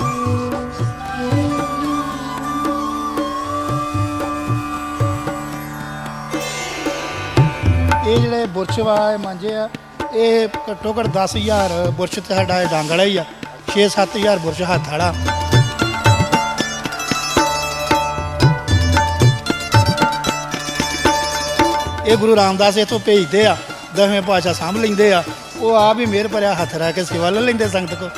ਬੁਰਸ਼ ਵਾ, ਇਹ ਮਾਂਜੇ ਆ। ਇਹ ਘੱਟੋ ਘੱਟ 10000 ਬੁਰਸ਼ ਤੇ ਸਾਡਾ ਇਹ ਡੰਗ ਵਾਲਾ ਹੀ ਆ। 6-7000 ਬੁਰਸ਼ ਹੱਥ ਵਾਲਾ। ਇਹ ਗੁਰੂ ਰਾਮਦਾਸ ਇਥੋਂ ਭੇਜਦੇ ਆ, ਦਸਵੇਂ ਪਾਤਸ਼ਾਹ ਸਾਂਭ ਲੈਂਦੇ ਆ। ਉਹ ਆਪ ਹੀ ਮਿਹਰ ਭਰਿਆ ਹੱਥ ਰੱਖ ਕੇ ਸੇਵਾ ਲੈ ਲੈਂਦੇ ਸੰਗਤ ਕੋ।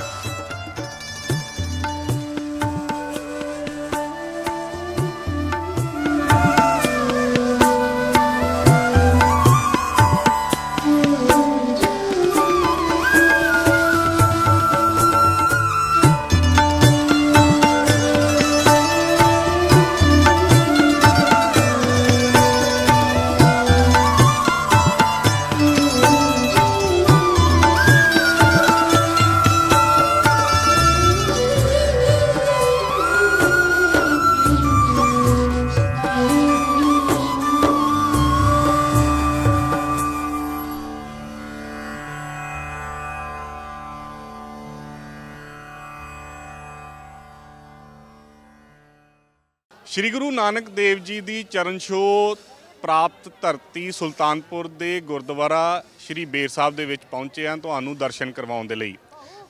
ਨਾਨਕ ਦੇਵ ਜੀ ਦੀ ਚਰਨ ਛੋਹ ਪ੍ਰਾਪਤ ਧਰਤੀ ਸੁਲਤਾਨਪੁਰ ਦੇ ਗੁਰਦੁਆਰਾ ਸ਼੍ਰੀ ਬੇਰ ਸਾਹਿਬ ਦੇ ਵਿੱਚ ਪਹੁੰਚੇ ਹਾਂ ਤੁਹਾਨੂੰ ਦਰਸ਼ਨ ਕਰਵਾਉਣ ਦੇ ਲਈ।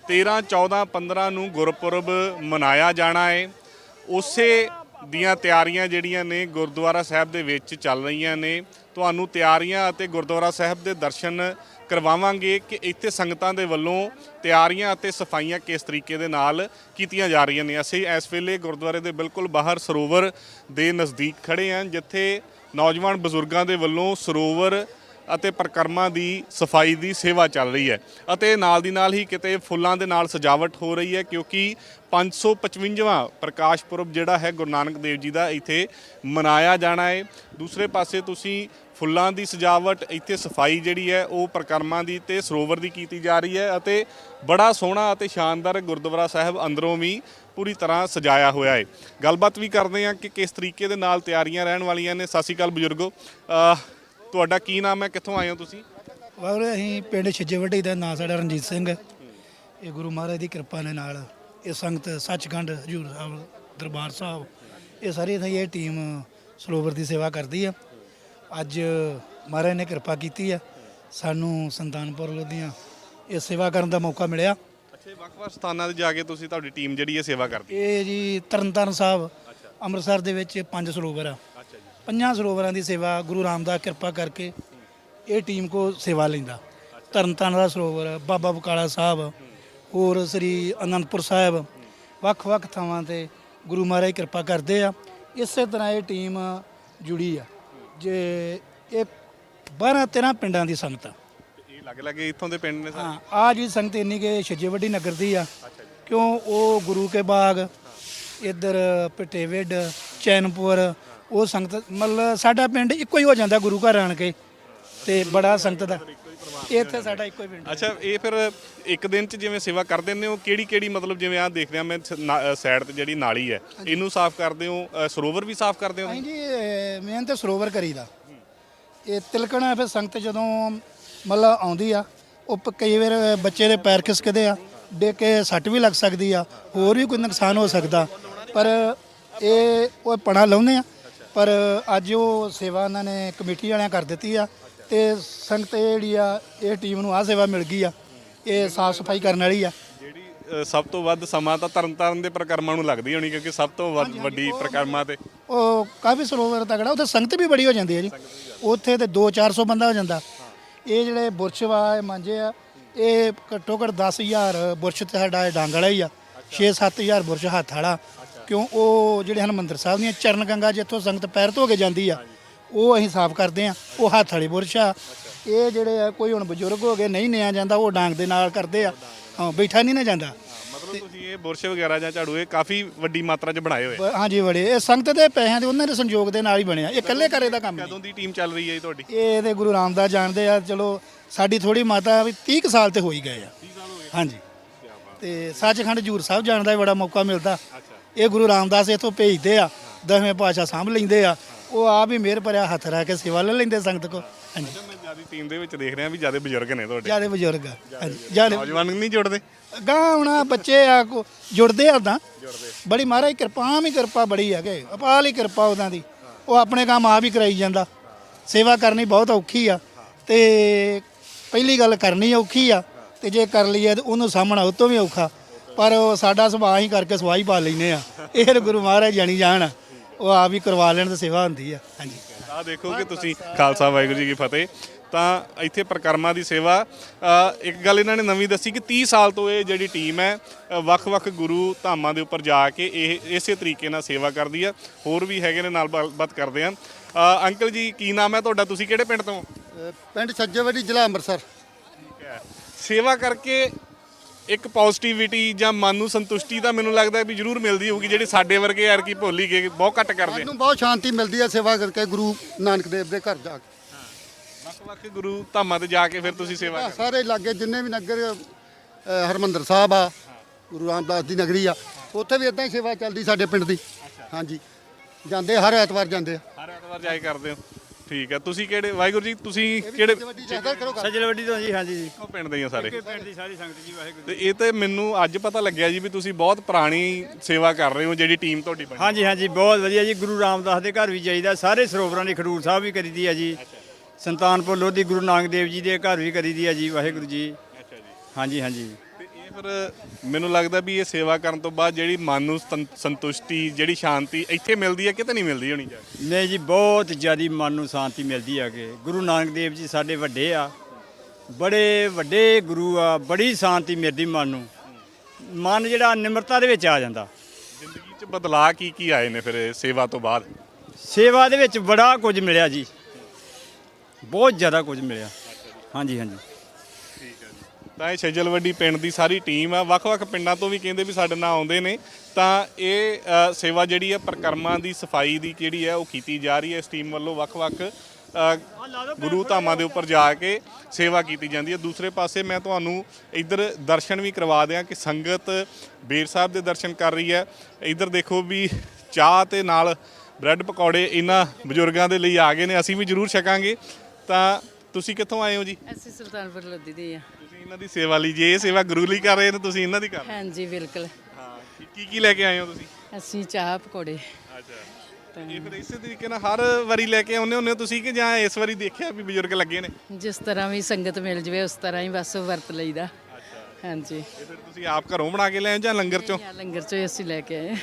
13 14 15 ਨੂੰ ਗੁਰਪੁਰਬ ਮਨਾਇਆ ਜਾਣਾ ਹੈ ਉਸੇ ਦੀਆਂ ਤਿਆਰੀਆਂ ਜਿਹੜੀਆਂ ਨੇ ਗੁਰਦੁਆਰਾ ਸਾਹਿਬ ਦੇ ਵਿੱਚ ਚੱਲ ਰਹੀਆਂ ਨੇ। ਤੁਹਾਨੂੰ ਤਿਆਰੀਆਂ ਅਤੇ ਗੁਰਦੁਆਰਾ ਸਾਹਿਬ ਦੇ ਦਰਸ਼ਨ ਕਰਵਾਵਾਂਗੇ ਕਿ ਇੱਥੇ ਸੰਗਤਾਂ ਦੇ ਵੱਲੋਂ ਤਿਆਰੀਆਂ ਅਤੇ ਸਫਾਈਆਂ ਕਿਸ ਤਰੀਕੇ ਦੇ ਨਾਲ ਕੀਤੀਆਂ ਜਾ ਰਹੀਆਂ ਨੇ। ਅਸੀਂ ਇਸ ਵੇਲੇ ਗੁਰਦੁਆਰੇ ਦੇ ਬਿਲਕੁਲ ਬਾਹਰ ਸਰੋਵਰ ਦੇ ਨਜ਼ਦੀਕ ਖੜੇ ਹਾਂ, ਜਿੱਥੇ ਨੌਜਵਾਨ ਬਜ਼ੁਰਗਾਂ ਦੇ ਵੱਲੋਂ ਸਰੋਵਰ ਅਤੇ ਪ੍ਰਕਰਮਾਂ ਦੀ ਸਫ਼ਾਈ ਦੀ ਸੇਵਾ ਚੱਲ ਰਹੀ ਹੈ ਅਤੇ ਨਾਲ ਦੀ ਨਾਲ ਹੀ ਕਿਤੇ ਫੁੱਲਾਂ ਦੇ ਨਾਲ ਸਜਾਵਟ ਹੋ ਰਹੀ ਹੈ, ਕਿਉਂਕਿ 555ਵਾਂ ਪ੍ਰਕਾਸ਼ ਪੁਰਬ ਜਿਹੜਾ ਹੈ ਗੁਰੂ ਨਾਨਕ ਦੇਵ ਜੀ ਦਾ ਇੱਥੇ ਮਨਾਇਆ ਜਾਣਾ ਹੈ। ਦੂਸਰੇ ਪਾਸੇ ਤੁਸੀਂ ਫੁੱਲਾਂ ਦੀ ਸਜਾਵਟ, ਇੱਥੇ ਸਫ਼ਾਈ ਜਿਹੜੀ ਹੈ, ਉਹ ਪ੍ਰਕਰਮਾਂ ਦੀ ਤੇ ਸਰੋਵਰ ਦੀ ਕੀਤੀ ਜਾ ਰਹੀ ਹੈ ਅਤੇ ਬੜਾ ਸੋਹਣਾ ਅਤੇ ਸ਼ਾਨਦਾਰ ਗੁਰਦੁਆਰਾ ਸਾਹਿਬ ਅੰਦਰੋਂ ਵੀ ਪੂਰੀ ਤਰ੍ਹਾਂ ਸਜਾਇਆ ਹੋਇਆ ਹੈ। ਗੱਲਬਾਤ ਵੀ ਕਰਦੇ ਹਾਂ ਕਿ ਕਿਸ ਤਰੀਕੇ ਦੇ ਨਾਲ ਤਿਆਰੀਆਂ ਰਹਿਣ ਵਾਲੀਆਂ ਨੇ। ਸਤਿ ਸ਼੍ਰੀ ਅਕਾਲ ਬਜ਼ੁਰਗੋ। ਤੁਹਾਡਾ ਕੀ ਨਾਮ ਹੈ? ਕਿੱਥੋਂ ਆਏ ਹੋ ਤੁਸੀਂ? ਵਾਹਿਗੁਰੂ ਅਸੀਂ ਪਿੰਡ ਛਿੱਜੇਵੱਡੀ ਦਾ ਨਾਂ ਸਾਡਾ ਰਣਜੀਤ ਸਿੰਘ ਹੈ। ਇਹ ਗੁਰੂ ਮਹਾਰਾਜ ਦੀ ਕਿਰਪਾ ਦੇ ਨਾਲ ਇਹ ਸੰਗਤ ਸੱਚਖੰਡ ਹਜੂਰ ਸਾਹਿਬ, ਦਰਬਾਰ ਸਾਹਿਬ, ਇਹ ਸਾਰੀ ਥਾਂ ਇਹ ਟੀਮ ਸਰੋਵਰ ਦੀ ਸੇਵਾ ਕਰਦੀ ਆ ਅੱਜ ਮਹਾਰਾਜ ਨੇ ਕਿਰਪਾ ਕੀਤੀ ਆ। ਸਾਨੂੰ ਸੰਤਾਨਪੁਰ ਦੀਆਂ ਇਹ ਸੇਵਾ ਕਰਨ ਦਾ ਮੌਕਾ ਮਿਲਿਆ। ਅੱਛਾ ਵੱਖ-ਵੱਖ ਸਥਾਨਾਂ ਤੇ ਜਾ ਕੇ ਤੁਸੀਂ ਤੁਹਾਡੀ ਟੀਮ ਜਿਹੜੀ ਹੈ ਸੇਵਾ ਕਰਦੀ ਇਹ ਜੀ ਤਰਨਤਾਰਨ ਸਾਹਿਬ ਅੰਮ੍ਰਿਤਸਰ ਦੇ ਵਿੱਚ ਪੰਜ ਸਰੋਵਰ ਆ। ਅੱਛਾ ਜੀ। ਪੰਜਾਂ ਸਰੋਵਰਾਂ ਦੀ ਸੇਵਾ ਗੁਰੂ ਰਾਮਦਾਸ ਕਿਰਪਾ ਕਰਕੇ ਇਹ ਟੀਮ ਕੋ ਸੇਵਾ ਲੈਂਦਾ। ਤਰਨਤਾਰਨ ਦਾ ਸਰੋਵਰ ਬਾਬਾ ਬਕਾਲਾ ਸਾਹਿਬ ਹੋਰ ਸ੍ਰੀ ਅਨੰਦਪੁਰ ਸਾਹਿਬ ਵੱਖ-ਵੱਖ ਥਾਵਾਂ ਤੇ ਗੁਰੂ ਮਹਾਰਾਜ ਕਿਰਪਾ ਕਰਦੇ ਆ। ਇਸੇ ਤਰ੍ਹਾਂ ਇਹ ਟੀਮ ਜੁੜੀ ਆ। ਜੇ ਇਹ 12 13 ਪਿੰਡਾਂ ਦੀ ਸੰਗਤ ਆ। ਇਹ ਲੱਗ ਲੱਗੇ ਇੱਥੋਂ ਦੇ ਪਿੰਡ ਨੇ ਸਾਰੇ? ਹਾਂ ਆ ਜੀ ਸੰਗਤ ਇੰਨੀ ਕਿ ਛੱਜੇ ਵੱਡੀ ਨਗਰ ਦੀ ਆ ਕਿਉਂ ਉਹ ਗੁਰੂ ਕੇ ਬਾਗ ਇੱਧਰ ਪਟੇਵਿਡ ਚੈਨਪੁਰ ਉਹ ਸੰਗਤ ਮਤਲਬ ਸਾਡਾ ਪਿੰਡ ਇੱਕੋ ਹੀ ਹੋ ਜਾਂਦਾ ਗੁਰੂ ਘਰ ਆਣ ਕੇ ਤੇ ਬੜਾ ਸੰਗਤ ਦਾ। ਇੱਥੇ ਸਾਡਾ ਇੱਕੋ ਹੀ ਪਿੰਡ ਅੱਛਾ ਇਹ ਫਿਰ ਇੱਕ ਦਿਨ ਚ ਜਿਵੇਂ ਸੇਵਾ ਕਰ ਦਿੰਦੇ ਹੋ ਕਿਹੜੀ ਕਿਹੜੀ ਮਤਲਬ ਜਿਵੇਂ ਆ ਦੇਖ ਰਿਹਾ ਮੈਂ ਸਾਈਡ ਤੇ ਜਿਹੜੀ ਨਾਲੀ ਹੈ ਇਹਨੂੰ ਸਾਫ਼ ਕਰਦੇ ਹੋ ਅ, ਸਰੋਵਰ ਵੀ ਸਾਫ਼ ਕਰਦੇ ਹੋ ਨਹੀਂ ਜੀ ਇਹ ਮੇਨ ਤੇ ਸਰੋਵਰ ਕਰੀਦਾ। ਇਹ ਤਿਲਕਣਾ ਫਿਰ ਸੰਗਤ ਜਦੋਂ ਮਤਲਬ ਆਉਂਦੀ ਆ ਉਹ ਪ- ਕਈ ਵਾਰ ਬੱਚੇ ਦੇ ਪੈਰ ਖਿਸਕਦੇ ਆ ਡੇ ਕੇ ਸੱਟ ਵੀ ਲੱਗ ਸਕਦੀ ਆ ਹੋਰ ਵੀ ਕੋਈ ਨੁਕਸਾਨ ਹੋ ਸਕਦਾ। ਪਰ ਇਹ ਉਹ ਪਣਾ ਲਾਉਂਦੇ ਆ। ਪਰ ਅੱਜ ਉਹ ਸੇਵਾ ਉਹਨਾਂ ਨੇ ਕਮੇਟੀ ਵਾਲਿਆਂ ਕਰ ਦਿੱਤੀ ਆ ਤੇ ਸੰਗਤ ਇਹ ਜਿਹੜੀ ਆ ਇਹ ਟੀਮ ਨੂੰ ਆ ਸੇਵਾ ਮਿਲ ਗਈ ਆ। ਇਹ ਸਾਫ਼ ਸਫ਼ਾਈ ਕਰਨ ਵਾਲੀ ਆ। ਜਿਹੜੀ ਅ, ਸਭ ਤੋਂ ਵੱਧ ਸਮਾਂ ਤਾਂ ਤਰਨਤਾਰਨ ਦੇ ਪ੍ਰਕਰਮਾਂ ਨੂੰ ਲੱਗਦੀ ਹੋਣੀ ਕਿਉਂਕਿ ਸਭ ਤੋਂ ਵੱਧ ਵੱਡੀ ਪ੍ਰਕਰਮਾਂ ਤੇ। ਉਹ ਕਾਫੀ ਸਰੋਵਰ ਤਗੜਾ ਉੱਥੇ ਸੰਗਤ ਵੀ ਬੜੀ ਹੋ ਜਾਂਦੀ ਹੈ ਜੀ। ਉੱਥੇ ਤੇ 2-400 ਬੰਦਾ ਹੋ ਜਾਂਦਾ। ਇਹ ਜਿਹੜੇ ਬੁਰਸ਼ ਵਾ ਇਹ ਮਾਂਜੇ ਆ ਇਹ ਘੱਟੋ ਘੱਟ 10000 ਬੁਰਸ਼ ਤੇ ਸਾਡਾ ਇਹ ਡੰਗ ਵਾਲਾ ਹੀ ਆ। 6-7000 ਬੁਰਸ਼ ਹੱਥ ਵਾਲਾ। ਕਿਉਂ ਉਹ ਜਿਹੜੇ ਹਨੂੰਮੰਦਰ ਸਾਹਿਬ ਦੀਆਂ ਚਰਨ ਗੰਗਾ ਜਿੱਥੋਂ ਸੰਗਤ ਪੈਰ ਧੋ ਕੇ ਜਾਂਦੀ ਆ ਉਹ ਅਸੀਂ ਸਾਫ਼ ਕਰਦੇ ਆ ਉਹ ਹੱਥ ਵਾਲੀ ਬੁਰਸ਼ ਆ। ਇਹ ਜਿਹੜੇ ਆ ਕੋਈ ਹੁਣ ਬਜ਼ੁਰਗ ਹੋ ਗਏ ਨਹੀਂ ਨਿਆ ਜਾਂਦਾ ਉਹ ਡਾਂਗ ਦੇ ਨਾਲ ਕਰਦੇ ਆ। ਹਾਂ ਬੈਠਾ ਨਹੀਂ ਨਾ ਜਾਂਦਾ। ਮਤਲਬ ਤੁਸੀਂ ਇਹ ਬੁਰਸ਼ ਵਗੈਰਾ ਜਾਂ ਝਾੜੂ ਇਹ ਕਾਫੀ ਵੱਡੀ ਮਾਤਰਾ 'ਚ ਬਣਾਏ ਹੋਏ ਬ- ਹਾਂਜੀ ਬੜੇ ਇਹ ਸੰਗਤ ਦੇ ਪੈਸਿਆਂ ਦੇ ਉਹਨਾਂ ਦੇ ਸੰਯੋਗ ਦੇ ਨਾਲ ਹੀ ਬਣਿਆ। ਇਹ ਇਕੱਲੇ ਕਰੇ ਦਾ ਕੰਮ ਨਹੀਂ। ਕਦੋਂ ਦੀ ਟੀਮ ਚੱਲ ਰਹੀ ਹੈ ਜੀ ਤੁਹਾਡੀ? ਇਹ ਤੇ ਗੁਰੂ ਰਾਮਦਾਸ ਜਾਣਦੇ ਆ ਚਲੋ ਸਾਡੀ ਥੋੜੀ ਮਾਤਾ ਵੀ 30 ਕੁ ਸਾਲ ਤੇ ਹੋ ਹੀ ਗਏ। ਆ ਹਾਂਜੀ ਤੇ ਸੱਚਖੰਡ ਜੂਰ ਸਾਹਿਬ ਜਾਣ ਦਾ ਵੀ ਬੜਾ ਮੌਕਾ ਮਿਲਦਾ। ਇਹ ਗੁਰੂ ਰਾਮਦਾਸ ਇੱਥੋਂ ਭੇਜਦੇ ਆ ਦਸਵੇਂ ਪਾਤਸ਼ਾਹ ਸਾਂਭ ਲੈਂਦੇ ਆ। ਉਹ ਆਪ ਹੀ ਮਿਹਰ ਭਰਿਆ ਹੱਥ ਰੱਖ ਕੇ ਸੇਵਾ ਲੈ ਲੈਂਦੇ ਸੰਗਤ ਕੋ। ਹਾਂਜੀ। ਮੈਂ ਜ਼ਿਆਦਾ ਟੀਮ ਦੇ ਵਿੱਚ ਦੇਖ ਰਿਹਾ ਵੀ ਜ਼ਿਆਦਾ ਬਜ਼ੁਰਗ ਨੇ ਤੁਹਾਡੇ। ਜਿਆਦੇ ਬਜ਼ੁਰਗ ਆ। ਹਾਂਜੀ ਜਿਆਦੇ ਨੌਜਵਾਨ ਨਹੀਂ ਜੁੜਦੇ? ਗਾਂ ਹੁਣ ਬੱਚੇ ਆ ਕੋ- ਜੁੜਦੇ ਆ ਤਾਂ। ਬੜੀ ਮਹਾਰਾਜ ਕਿਰਪਾ ਹੀ ਕਿਰਪਾ ਬੜੀ ਹੈਗੇ ਅਪਾਲ ਹੀ ਕਿਰਪਾ ਉਹਨਾਂ ਦੀ। ਉਹ ਆਪਣੇ ਕੰਮ ਆਪ ਹੀ ਕਰਾਈ ਜਾਂਦਾ। ਸੇਵਾ ਕਰਨੀ ਬਹੁਤ ਔਖੀ ਆ। ਤੇ ਪਹਿਲੀ ਗੱਲ ਕਰਨੀ ਔਖੀ ਆ। ਤੇ ਜੇ ਕਰ ਲਈਏ ਤੇ ਉਹਨੂੰ ਸਾਹਮਣਾ ਉਹ ਤੋਂ ਵੀ ਔਖਾ। ਪਰ ਉਹ ਸਾਡਾ ਸੁਭਾਅ ਹੀ ਕਰਕੇ ਸਵਾਈ ਪਾ ਲੈਨੇ ਆ। ਇਹ ਗੁਰੂ ਮਹਾਰਾਜ ਜਾਣੀ ਜਾਣ ਉਹ ਆਪ ਹੀ ਕਰਵਾ ਲੈਣ ਤੇ ਸੇਵਾ ਹੁੰਦੀ ਆ। ਹਾਂਜੀ। ਆ ਦੇਖੋ ਕਿ ਤੁਸੀਂ ਖਾਲਸਾ ਵਾਹਿਗੁਰੂ ਜੀ ਕੀ ਫਤਿਹ। ਤਾਂ ਇੱਥੇ ਪ੍ਰਕਰਮਾਂ ਦੀ ਸੇਵਾ ਅ, ਇੱਕ ਗੱਲ ਇਹਨਾਂ ਨੇ ਨਵੀਂ ਦੱਸੀ ਕਿ 30 ਸਾਲ ਤੋਂ ਇਹ ਜਿਹੜੀ ਟੀਮ ਹੈ ਅ, ਵੱਖ-ਵੱਖ ਗੁਰੂ ਧਾਮਾਂ ਦੇ ਉੱਪਰ ਜਾ ਕੇ ਇਹ ਇਸੇ ਤਰੀਕੇ ਨਾਲ ਸੇਵਾ ਕਰਦੀ ਆ। ਹੋਰ ਵੀ ਹੈਗੇ ਨੇ ਨਾਲ ਗੱਲਬਾਤ ਕਰਦੇ ਆ। ਅ, ਅੰਕਲ ਜੀ ਕੀ ਨਾਮ ਹੈ ਤੁਹਾਡਾ? ਤੁਸੀਂ ਕਿਹੜੇ ਪਿੰਡ ਤੋਂ? ਪਿੰਡ ਸੱਜੇਵੜੀ ਜ਼ਿਲ੍ਹਾ ਅੰਮ੍ਰਿਤਸਰ। ਸੇਵਾ ਕਰਕੇ ਇੱਕ ਪੋਜ਼ਿਟਿਵਿਟੀ ਜਾਂ ਮਨ ਨੂੰ ਸੰਤੁਸ਼ਟੀ ਤਾਂ ਮੈਨੂੰ ਲੱਗਦਾ ਵੀ ਜ਼ਰੂਰ ਮਿਲਦੀ ਹੋਊਗੀ ਜਿਹੜੇ ਸਾਡੇ ਵਰਗੇ ਯਾਰ ਕੀ ਭੋਲੀ ਗਏ ਬਹੁਤ ਘੱਟ ਕਰਦੇ ਆ। ਸਾਨੂੰ ਬਹੁਤ ਸ਼ਾਂਤੀ ਮਿਲਦੀ ਹੈ ਸੇਵਾ ਕਰਕੇ ਗੁਰੂ ਨਾਨਕ ਦੇਵ ਦੇ ਘਰ ਜਾ ਕੇ। ਵੱਖ-ਵੱਖ ਗੁਰੂ ਧਾਮਾਂ ਤੇ ਜਾ ਕੇ ਫਿਰ ਤੁਸੀਂ ਸੇਵਾ ਆਹ ਸਾਰੇ ਲਾਗੇ ਜਿੰਨੇ ਵੀ ਨਗਰ ਅ, ਹਰਮੰਦਰ ਸਾਹਿਬ ਆ ਗੁਰੂ ਰਾਮਦਾਸ ਦੀ ਨਗਰੀ ਆ ਉੱਥੇ ਵੀ ਇਦਾਂ ਹੀ ਸੇਵਾ ਚੱਲਦੀ ਸਾਡੇ ਪਿੰਡ ਦੀ। ਹਾਂਜੀ। ਜਾਂਦੇ ਹਰ ਐਤਵਾਰ ਜਾਂਦੇ ਆ। ਹਰ ਐਤਵਾਰ ਜਾਏ ਕਰਦੇ ਹੋ। ਠੀਕ ਹੈ ਤੁਸੀਂ ਕਿਹੜੇ ਵਾਹਿਗੁਰੂ ਜੀ ਤੁਸੀਂ ਕਿਹੜੇ। ਸਜਲ ਵੱਡੀ ਤੋਂ ਜੀ ਹਾਂਜੀ ਜੀ। ਉਹ ਪਿੰਡ ਦੇ ਹੀ ਆ ਸਾਰੇ। ਪਿੰਡ ਦੀ ਸਾਰੀ ਸੰਗਤ ਜੀ ਵਾਹਿਗੁਰੂ ਤੇ ਇਹ ਤੇ ਮੈਨੂੰ ਅੱਜ ਪਤਾ ਲੱਗਿਆ ਜੀ ਵੀ ਤੁਸੀਂ ਬਹੁਤ ਪੁਰਾਣੀ ਸੇਵਾ ਕਰ ਰਹੇ ਹੋ ਜਿਹੜੀ ਟੀਮ ਤੁਹਾਡੀ ਬਣੀ। ਹਾਂਜੀ ਹਾਂਜੀ ਬਹੁਤ ਵਧੀਆ ਜੀ। ਗੁਰੂ ਰਾਮਦਾਸ ਦੇ ਘਰ ਵੀ ਜਾਈਦਾ ਸਾਰੇ ਸਰੋਵਰਾਂ ਦੀ ਖਡੂਰ ਸਾਹਿਬ ਵੀ ਕਰੀਦੀ ਆ ਜੀ। ਸੰਤਾਨਪੁਰ ਲੋਧੀ ਗੁਰੂ ਨਾਨਕ ਦੇਵ ਜੀ ਦੇ ਘਰ ਵੀ ਕਰੀਦੀ ਆ ਜੀ ਵਾਹਿਗੁਰੂ ਜੀ। ਅੱਛਾ ਜੀ। ਹਾਂਜੀ ਹਾਂਜੀ। ਫਿਰ ਮੈਨੂੰ ਲੱਗਦਾ ਵੀ ਇਹ ਸੇਵਾ ਕਰਨ ਤੋਂ ਬਾਅਦ ਜਿਹੜੀ ਮਨ ਨੂੰ ਸੰ- ਸੰਤੁਸ਼ਟੀ ਜਿਹੜੀ ਸ਼ਾਂਤੀ ਇੱਥੇ ਮਿਲਦੀ ਹੈ ਕਿਤੇ ਨਹੀਂ ਮਿਲਦੀ ਹੋਣੀ ਜਾ ਕੇ। ਨਹੀਂ ਜੀ ਬਹੁਤ ਜ਼ਿਆਦੀ ਮਨ ਨੂੰ ਸ਼ਾਂਤੀ ਮਿਲਦੀ ਆ ਕਿ। ਗੁਰੂ ਨਾਨਕ ਦੇਵ ਜੀ ਸਾਡੇ ਵੱਡੇ ਆ। ਬੜੇ ਵੱਡੇ ਗੁਰੂ ਆ ਬੜੀ ਸ਼ਾਂਤੀ ਮਿਲਦੀ ਮਨ ਨੂੰ। ਮਨ ਜਿਹੜਾ ਨਿਮਰਤਾ ਦੇ ਵਿੱਚ ਆ ਜਾਂਦਾ। ਜ਼ਿੰਦਗੀ 'ਚ ਬਦਲਾਅ ਕੀ ਕੀ ਆਏ ਨੇ ਫਿਰ ਇਹ ਸੇਵਾ ਤੋਂ ਬਾਅਦ? ਸੇਵਾ ਦੇ ਵਿੱਚ ਬੜਾ ਕੁਝ ਮਿਲਿਆ ਜੀ। ਬਹੁਤ ਜ਼ਿਆਦਾ ਕੁਝ ਮਿਲਿਆ। ਹਾਂਜੀ ਹਾਂਜੀ। ਤਾਂ ਇਹ ਛਜਲਵੱਡੀ ਪਿੰਡ ਦੀ ਸਾਰੀ ਟੀਮ ਆ। ਵੱਖ-ਵੱਖ ਪਿੰਡਾਂ ਤੋਂ ਵੀ ਕਹਿੰਦੇ ਵੀ ਸਾਡੇ ਨਾਲ ਆਉਂਦੇ ਨੇ। ਤਾਂ ਇਹ ਅ, ਸੇਵਾ ਜਿਹੜੀ ਆ ਪ੍ਰਕਰਮਾਂ ਦੀ ਸਫ਼ਾਈ ਦੀ ਜਿਹੜੀ ਹੈ ਉਹ ਕੀਤੀ ਜਾ ਰਹੀ ਹੈ ਇਸ ਟੀਮ ਵੱਲੋਂ ਵੱਖ-ਵੱਖ ਅ, ਗੁਰੂ ਧਾਮਾਂ ਦੇ ਉੱਪਰ ਜਾ ਕੇ ਸੇਵਾ ਕੀਤੀ ਜਾਂਦੀ ਹੈ ਦੂਸਰੇ ਪਾਸੇ ਮੈਂ ਤੁਹਾਨੂੰ ਇੱਧਰ ਦਰਸ਼ਨ ਵੀ ਕਰਵਾ ਦਿਆਂ ਕਿ ਸੰਗਤ ਬੇਰ ਸਾਹਿਬ ਦੇ ਦਰਸ਼ਨ ਕਰ ਰਹੀ ਹੈ ਇੱਧਰ ਦੇਖੋ ਵੀ ਚਾਹ ਤੇ ਨਾਲ ਬ੍ਰੈਡ ਪਕੌੜੇ ਇਹਨਾਂ ਬਜ਼ੁਰਗਾਂ ਦੇ ਲਈ ਆ ਗਏ ਨੇ। ਅਸੀਂ ਵੀ ਜ਼ਰੂਰ ਛਕਾਂਗੇ। ਤਾਂ ਤੁਸੀਂ ਕਿੱਥੋਂ ਆਏ ਹੋ ਜੀ? ਅਸੀਂ ਸੁਲਤਾਨਪੁਰ ਲੋਧੀ ਦੇ ਆ। ਇਹਨਾਂ ਦੀ ਸੇਵਾ ਲਈ ਜੇ ਇਹ ਸੇਵਾ ਗੁਰੂ ਲਈ ਕਰ ਰਹੇ ਨੇ ਤੁਸੀਂ ਇਹਨਾਂ ਦੀ ਕਰ ਰਹੇ ਹਾਂਜੀ ਬਿਲਕੁਲ। ਹਾਂ ਕੀ ਕੀ ਲੈ ਕੇ ਆਏ ਹੋ ਤੁਸੀਂ? ਅਸੀਂ ਚਾਹ ਪਕੌੜੇ। ਅੱਛਾ। ਇਹ ਫਿਰ ਇਸੇ ਤਰੀਕੇ ਨਾਲ ਹਰ ਵਾਰੀ ਲੈ ਕੇ ਆਉਂਦੇ ਹੁੰਦੇ ਹੋ ਤੁਸੀਂ ਕਿ ਜਾਂ ਇਸ ਵਾਰੀ ਦੇਖਿਆ ਵੀ ਬਜ਼ੁਰਗ ਲੱਗੇ ਨੇ? ਜਿਸ ਤਰ੍ਹਾਂ ਵੀ ਸੰਗਤ ਮਿਲ ਜਵੇ ਉਸ ਤਰ੍ਹਾਂ ਹੀ ਬਸ ਵਰਤ ਲਈਦਾ। ਹਾਂਜੀ। ਇਹ ਫਿਰ ਤੁਸੀਂ ਆਪ ਘਰੋਂ ਬਣਾ ਕੇ ਲੈ ਆਏ ਜਾਂ ਲੰਗਰ ਚੋਂ? ਜਾਂ ਲੰਗਰ ਚੋਂ ਹੀ ਅਸੀਂ ਲੈ ਕੇ ਆਏ।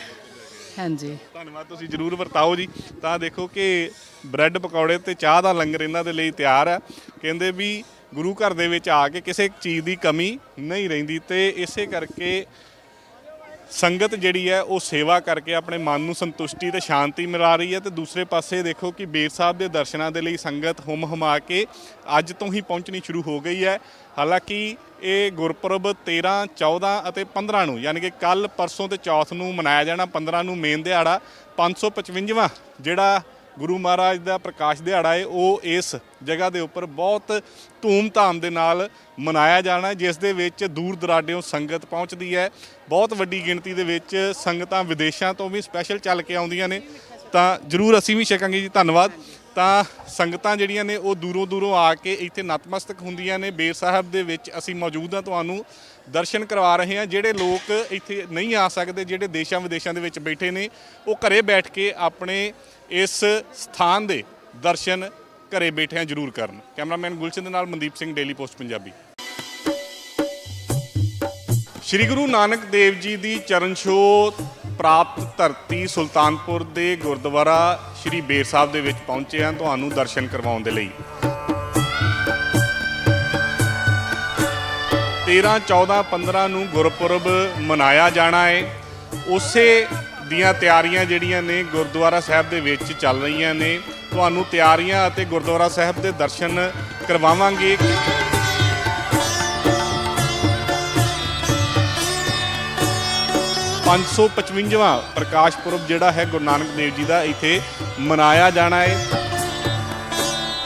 ਹਾਂਜੀ। ਧੰਨਵਾਦ ਤੁਸੀਂ ਜਰੂਰ ਵਰਤਾਓ ਜੀ। ਤਾਂ ਦੇਖੋ ਕਿ ਬ੍ਰੈਡ ਪਕੌੜੇ ਤੇ ਚਾਹ ਦਾ ਲੰਗਰ ਇਹਨਾਂ ਦੇ ਲਈ ਤਿਆਰ ਹੈ। ਕਹਿੰਦੇ ਵੀ ਗੁਰੂ ਘਰ ਦੇ ਵਿੱਚ ਆ ਕੇ ਕਿਸੇ ਚੀਜ਼ ਦੀ ਕਮੀ ਨਹੀਂ ਰਹਿੰਦੀ ਤੇ ਇਸੇ ਕਰਕੇ ਸੰਗਤ ਜਿਹੜੀ ਹੈ ਉਹ ਸੇਵਾ ਕਰਕੇ ਆਪਣੇ ਮਨ ਨੂੰ ਸੰਤੁਸ਼ਟੀ ਤੇ ਸ਼ਾਂਤੀ ਮਿਲਾ ਰਹੀ ਹੈ ਤੇ ਦੂਸਰੇ ਪਾਸੇ ਦੇਖੋ ਕਿ ਬੇਰ ਸਾਹਿਬ ਦੇ ਦਰਸ਼ਨਾਂ ਦੇ ਲਈ ਸੰਗਤ ਹੁਮ ਹੁਮਾ ਕੇ ਅੱਜ ਤੋਂ ਹੀ ਪਹੁੰਚਣੀ ਸ਼ੁਰੂ ਹੋ ਗਈ ਹੈ। ਹਾਲਾਂਕਿ ਇਹ ਗੁਰਪੁਰਬ 13 14 ਅਤੇ 15 ਨੂੰ, ਯਾਨੀ ਕਿ ਕੱਲ ਪਰਸੋਂ ਤੇ ਚੌਥ ਨੂੰ ਮਨਾਇਆ ਜਾਣਾ 15 ਨੂੰ ਮੇਨ ਦਿਹਾੜਾ 555ਵਾਂ ਜਿਹੜਾ ਗੁਰੂ ਮਹਾਰਾਜ ਦਾ ਪ੍ਰਕਾਸ਼ ਦਿਹਾੜਾ ਹੈ ਉਹ ਇਸ ਜਗ੍ਹਾ ਦੇ ਉੱਪਰ ਬਹੁਤ ਧੂਮ-ਧਾਮ ਦੇ ਨਾਲ ਮਨਾਇਆ ਜਾਣਾ ਜਿਸ ਦੇ ਵਿੱਚ ਦੂਰ ਦਰਾਡਿਓਂ ਸੰਗਤ ਪਹੁੰਚਦੀ ਹੈ। ਬਹੁਤ ਵੱਡੀ ਗਿਣਤੀ ਦੇ ਵਿੱਚ ਸੰਗਤਾਂ ਵਿਦੇਸ਼ਾਂ ਤੋਂ ਵੀ ਸਪੈਸ਼ਲ ਚੱਲ ਕੇ ਆਉਂਦੀਆਂ ਨੇ। ਤਾਂ ਜਰੂਰ ਅਸੀਂ ਵੀ ਛਕਾਂਗੇ ਜੀ, ਧੰਨਵਾਦ। ਤਾਂ ਸੰਗਤਾਂ ਜਿਹੜੀਆਂ ਨੇ, ਉਹ ਦੂਰੋਂ ਦੂਰੋਂ ਆ ਕੇ ਇੱਥੇ ਨਤਮਸਤਕ ਹੁੰਦੀਆਂ ਨੇ। ਬੇਰ ਸਾਹਿਬ ਦੇ ਵਿੱਚ ਅਸੀਂ ਮੌਜੂਦ ਹਾਂ, ਤੁਹਾਨੂੰ ਦਰਸ਼ਨ ਕਰਵਾ ਰਹੇ ਹਾਂ। ਜਿਹੜੇ ਲੋਕ ਇੱਥੇ ਨਹੀਂ ਆ ਸਕਦੇ, ਜਿਹੜੇ ਦੇਸ਼ਾਂ ਵਿਦੇਸ਼ਾਂ ਦੇ ਵਿੱਚ ਬੈਠੇ ਨੇ, ਉਹ ਘਰੇ ਬੈਠ ਕੇ ਆਪਣੇ ਇਸ ਸਥਾਨ ਦੇ ਦਰਸ਼ਨ ਘਰੇ ਬੈਠਿਆਂ ਜ਼ਰੂਰ ਕਰਨ। ਕੈਮਰਾਮੈਨ ਗੁਲਸ਼ਨ ਦੇ ਨਾਲ ਮਨਦੀਪ ਸਿੰਘ ਡੇਲੀ ਪੋਸਟ ਪੰਜਾਬੀ। ਸ਼੍ਰੀ ਗੁਰੂ ਨਾਨਕ ਦੇਵ ਜੀ ਦੀ ਚਰਨ ਛੋਹ ਪ੍ਰਾਪਤ ਧਰਤੀ ਸੁਲਤਾਨਪੁਰ ਦੇ ਗੁਰਦੁਆਰਾ ਸ਼੍ਰੀ ਬੇਰ ਸਾਹਿਬ ਦੇ ਵਿੱਚ ਪਹੁੰਚੇ ਹਾਂ ਤੁਹਾਨੂੰ ਦਰਸ਼ਨ ਕਰਵਾਉਣ ਦੇ ਲਈ। 13 14 15 ਨੂੰ ਗੁਰਪੁਰਬ ਮਨਾਇਆ ਜਾਣਾ ਹੈ। ਉਸੇ ਦੀਆਂ ਤਿਆਰੀਆਂ ਜਿਹੜੀਆਂ ਨੇ ਗੁਰਦੁਆਰਾ ਸਾਹਿਬ ਦੇ ਵਿੱਚ ਚੱਲ ਰਹੀਆਂ ਨੇ। ਤੁਹਾਨੂੰ ਤਿਆਰੀਆਂ ਅਤੇ ਗੁਰਦੁਆਰਾ ਸਾਹਿਬ ਦੇ ਦਰਸ਼ਨ ਕਰਵਾਵਾਂਗੇ। 555ਵਾਂ ਪ੍ਰਕਾਸ਼ ਪੁਰਬ ਜਿਹੜਾ ਹੈ ਗੁਰੂ ਨਾਨਕ ਦੇਵ ਜੀ ਦਾ ਇੱਥੇ ਮਨਾਇਆ ਜਾਣਾ ਹੈ।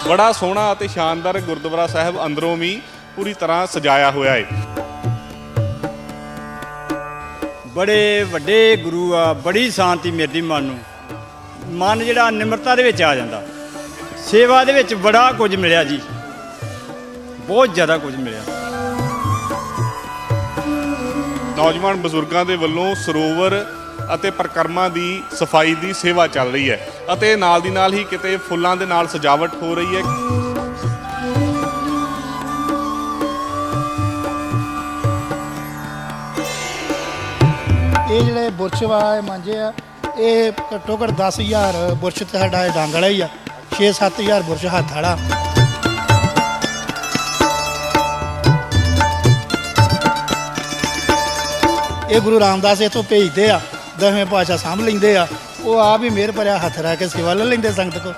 ਬੜਾ ਸੋਹਣਾ ਅਤੇ ਸ਼ਾਨਦਾਰ ਗੁਰਦੁਆਰਾ ਸਾਹਿਬ ਅੰਦਰੋਂ ਵੀ ਪੂਰੀ ਤਰ੍ਹਾਂ ਸਜਾਇਆ ਹੋਇਆ ਹੈ। ਬੜੇ ਵੱਡੇ ਗੁਰੂ ਆ, ਬੜੀ ਸ਼ਾਂਤੀ ਮਿਲਦੀ ਮਨ ਨੂੰ। ਮਨ ਜਿਹੜਾ ਨਿਮਰਤਾ ਦੇ ਵਿੱਚ ਆ ਜਾਂਦਾ। ਸੇਵਾ ਦੇ ਵਿੱਚ ਬੜਾ ਕੁਝ ਮਿਲਿਆ ਜੀ। ਬਹੁਤ ਜ਼ਿਆਦਾ ਕੁਝ ਮਿਲਿਆ। ਨੌਜਵਾਨ ਬਜ਼ੁਰਗਾਂ ਦੇ ਵੱਲੋਂ ਸਰੋਵਰ ਅਤੇ ਪ੍ਰਕਰਮਾਂ ਦੀ ਸਫ਼ਾਈ ਦੀ ਸੇਵਾ ਚੱਲ ਰਹੀ ਹੈ। ਅਤੇ ਨਾਲ ਦੀ ਨਾਲ ਹੀ ਕਿਤੇ ਫੁੱਲਾਂ ਦੇ ਨਾਲ ਸਜਾਵਟ ਹੋ ਰਹੀ ਹੈ। ਇਹ ਜਿਹੜੇ ਬੁਰਸ਼ ਵਾ, ਇਹ ਮਾਂਜੇ ਆ, ਇਹ ਘੱਟੋ ਘੱਟ 10000 ਬੁਰਸ਼ ਤੇ ਸਾਡਾ ਇਹ ਡਾਂਗ ਵਾਲਾ ਹੀ ਆ। 6-7000 ਬੁਰਸ਼ ਹੱਥ ਵਾਲਾ। ਇਹ ਗੁਰੂ ਰਾਮਦਾਸ ਇਥੋਂ ਭੇਜਦੇ ਆ, ਦਸਵੇਂ ਪਾਤਸ਼ਾਹ ਸਾਂਭ ਲੈਂਦੇ ਆ। ਉਹ ਆਪ ਹੀ ਮਿਹਰ ਭਰਿਆ ਹੱਥ ਰੱਖ ਕੇ ਸੇਵਾ ਲੈ ਲੈਂਦੇ ਸੰਗਤ ਕੋ।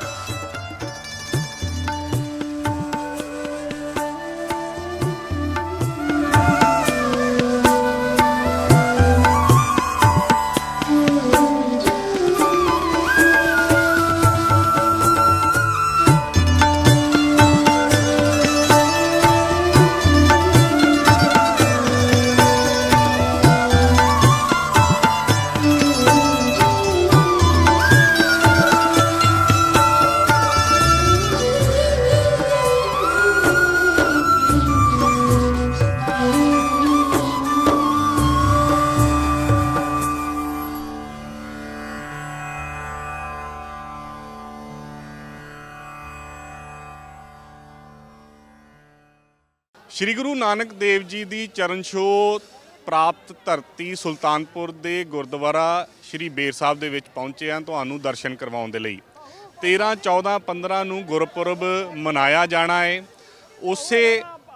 ਨਾਨਕ ਦੇਵ ਜੀ ਦੀ ਚਰਨ ਛੋਹ ਪ੍ਰਾਪਤ ਧਰਤੀ ਸੁਲਤਾਨਪੁਰ ਦੇ ਗੁਰਦੁਆਰਾ ਸ਼੍ਰੀ ਬੇਰ ਸਾਹਿਬ ਦੇ ਵਿੱਚ ਪਹੁੰਚੇ ਹਾਂ ਤੁਹਾਨੂੰ ਦਰਸ਼ਨ ਕਰਵਾਉਣ ਦੇ ਲਈ। 13 14 15 ਨੂੰ ਗੁਰਪੁਰਬ ਮਨਾਇਆ ਜਾਣਾ ਹੈ ਉਸੇ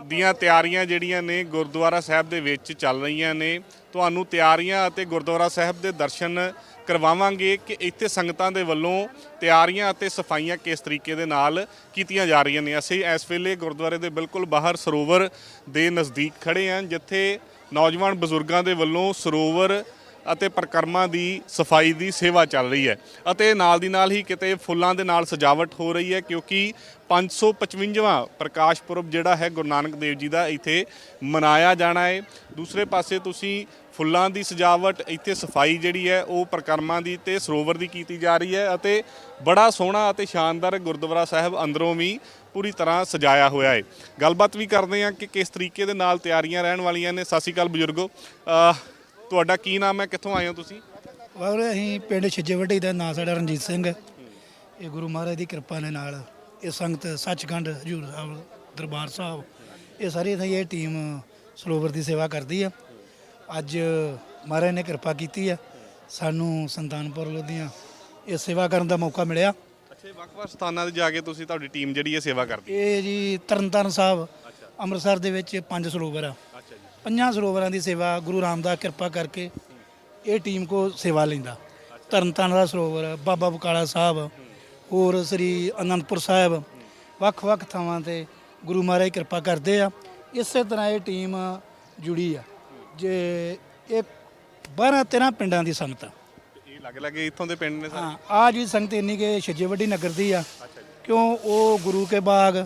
ਦੀਆਂ ਤਿਆਰੀਆਂ ਜਿਹੜੀਆਂ ਨੇ ਗੁਰਦੁਆਰਾ ਸਾਹਿਬ ਦੇ ਵਿੱਚ ਚੱਲ ਰਹੀਆਂ ਨੇ। ਤੁਹਾਨੂੰ ਤਿਆਰੀਆਂ ਅਤੇ ਗੁਰਦੁਆਰਾ ਸਾਹਿਬ ਦੇ ਦਰਸ਼ਨ ਕਰਵਾਵਾਂਗੇ ਕਿ ਇੱਥੇ ਸੰਗਤਾਂ ਦੇ ਵੱਲੋਂ ਤਿਆਰੀਆਂ ਅਤੇ ਸਫਾਈਆਂ ਕਿਸ ਤਰੀਕੇ ਦੇ ਨਾਲ ਕੀਤੀਆਂ ਜਾ ਰਹੀਆਂ ਨੇ। ਅਸੀਂ ਇਸ ਵੇਲੇ ਗੁਰਦੁਆਰੇ ਦੇ ਬਿਲਕੁਲ ਬਾਹਰ ਸਰੋਵਰ ਦੇ ਨਜ਼ਦੀਕ ਖੜੇ ਹਾਂ, ਜਿੱਥੇ ਨੌਜਵਾਨ ਬਜ਼ੁਰਗਾਂ ਦੇ ਵੱਲੋਂ ਸਰੋਵਰ ਅਤੇ ਪ੍ਰਕਰਮਾਂ ਦੀ ਸਫ਼ਾਈ ਦੀ ਸੇਵਾ ਚੱਲ ਰਹੀ ਹੈ ਅਤੇ ਨਾਲ ਦੀ ਨਾਲ ਹੀ ਕਿਤੇ ਫੁੱਲਾਂ ਦੇ ਨਾਲ ਸਜਾਵਟ ਹੋ ਰਹੀ ਹੈ, ਕਿਉਂਕਿ 555ਵਾਂ ਪ੍ਰਕਾਸ਼ ਪੁਰਬ ਜਿਹੜਾ ਹੈ ਗੁਰੂ ਨਾਨਕ ਦੇਵ ਜੀ ਦਾ ਇੱਥੇ ਮਨਾਇਆ ਜਾਣਾ ਹੈ। ਦੂਸਰੇ ਪਾਸੇ ਤੁਸੀਂ ਫੁੱਲਾਂ ਦੀ ਸਜਾਵਟ, ਇੱਥੇ ਸਫ਼ਾਈ ਜਿਹੜੀ ਹੈ, ਉਹ ਪ੍ਰਕਰਮਾਂ ਦੀ ਤੇ ਸਰੋਵਰ ਦੀ ਕੀਤੀ ਜਾ ਰਹੀ ਹੈ ਅਤੇ ਬੜਾ ਸੋਹਣਾ ਅਤੇ ਸ਼ਾਨਦਾਰ ਗੁਰਦੁਆਰਾ ਸਾਹਿਬ ਅੰਦਰੋਂ ਵੀ ਪੂਰੀ ਤਰ੍ਹਾਂ ਸਜਾਇਆ ਹੋਇਆ ਹੈ। ਗੱਲਬਾਤ ਵੀ ਕਰਦੇ ਹਾਂ ਕਿ ਕਿਸ ਤਰੀਕੇ ਦੇ ਨਾਲ ਤਿਆਰੀਆਂ ਰਹਿਣ ਵਾਲੀਆਂ ਨੇ। ਸਤਿ ਸ਼੍ਰੀ ਅਕਾਲ ਬਜ਼ੁਰਗੋ। ਤੁਹਾਡਾ ਕੀ ਨਾਮ ਹੈ? ਕਿੱਥੋਂ ਆਏ ਹੋ ਤੁਸੀਂ? ਵਾਹਿਗੁਰੂ, ਅਸੀਂ ਪਿੰਡ ਛਿੱਜੇਵੱਡੀ ਦਾ ਨਾਂ ਸਾਡਾ ਰਣਜੀਤ ਸਿੰਘ ਹੈ। ਇਹ ਗੁਰੂ ਮਹਾਰਾਜ ਦੀ ਕਿਰਪਾ ਦੇ ਨਾਲ ਇਹ ਸੰਗਤ ਸੱਚਖੰਡ ਹਜੂਰ ਸਾਹਿਬ, ਦਰਬਾਰ ਸਾਹਿਬ, ਇਹ ਸਾਰੀ ਥਾਂ ਇਹ ਟੀਮ ਸਰੋਵਰ ਦੀ ਸੇਵਾ ਕਰਦੀ ਆ ਅੱਜ ਮਹਾਰਾਜ ਨੇ ਕਿਰਪਾ ਕੀਤੀ ਆ ਸਾਨੂੰ ਸੰਤਾਨਪੁਰ ਲੋਧੀਆਂ ਇਹ ਸੇਵਾ ਕਰਨ ਦਾ ਮੌਕਾ ਮਿਲਿਆ। ਅੱਛਾ ਵੱਖ-ਵੱਖ ਸਥਾਨਾਂ ਤੇ ਜਾ ਕੇ ਤੁਸੀਂ ਤੁਹਾਡੀ ਟੀਮ ਜਿਹੜੀ ਹੈ ਸੇਵਾ ਕਰਦੀ ਇਹ ਜੀ ਤਰਨਤਾਰਨ ਸਾਹਿਬ ਅੰਮ੍ਰਿਤਸਰ ਦੇ ਵਿੱਚ ਪੰਜ ਸਰੋਵਰ ਆ। ਅੱਛਾ ਜੀ। ਪੰਜਾਂ ਸਰੋਵਰਾਂ ਦੀ ਸੇਵਾ ਗੁਰੂ ਰਾਮਦਾਸ ਕਿਰਪਾ ਕਰਕੇ ਇਹ ਟੀਮ ਕੋ ਸੇਵਾ ਲੈਂਦਾ। ਤਰਨਤਾਰਨ ਦਾ ਸਰੋਵਰ ਬਾਬਾ ਬਕਾਲਾ ਸਾਹਿਬ ਹੋਰ ਸ੍ਰੀ ਅਨੰਦਪੁਰ ਸਾਹਿਬ ਵੱਖ-ਵੱਖ ਥਾਵਾਂ ਤੇ ਗੁਰੂ ਮਹਾਰਾਜ ਕਿਰਪਾ ਕਰਦੇ ਆ। ਇਸੇ ਤਰ੍ਹਾਂ ਇਹ ਟੀਮ ਜੁੜੀ ਆ। ਜੇ ਇਹ 12 13 ਪਿੰਡਾਂ ਦੀ ਸੰਗਤ ਆ। ਇਹ ਲੱਗ ਲੱਗੇ ਇੱਥੋਂ ਦੇ ਪਿੰਡ ਨੇ ਸਾਰੇ? ਹਾਂ ਆ ਜੀ ਸੰਗਤ ਇੰਨੀ ਕਿ ਛੱਜੇ ਵੱਡੀ ਨਗਰ ਦੀ ਆ ਕਿਉਂ ਉਹ ਗੁਰੂ ਕੇ ਬਾਗ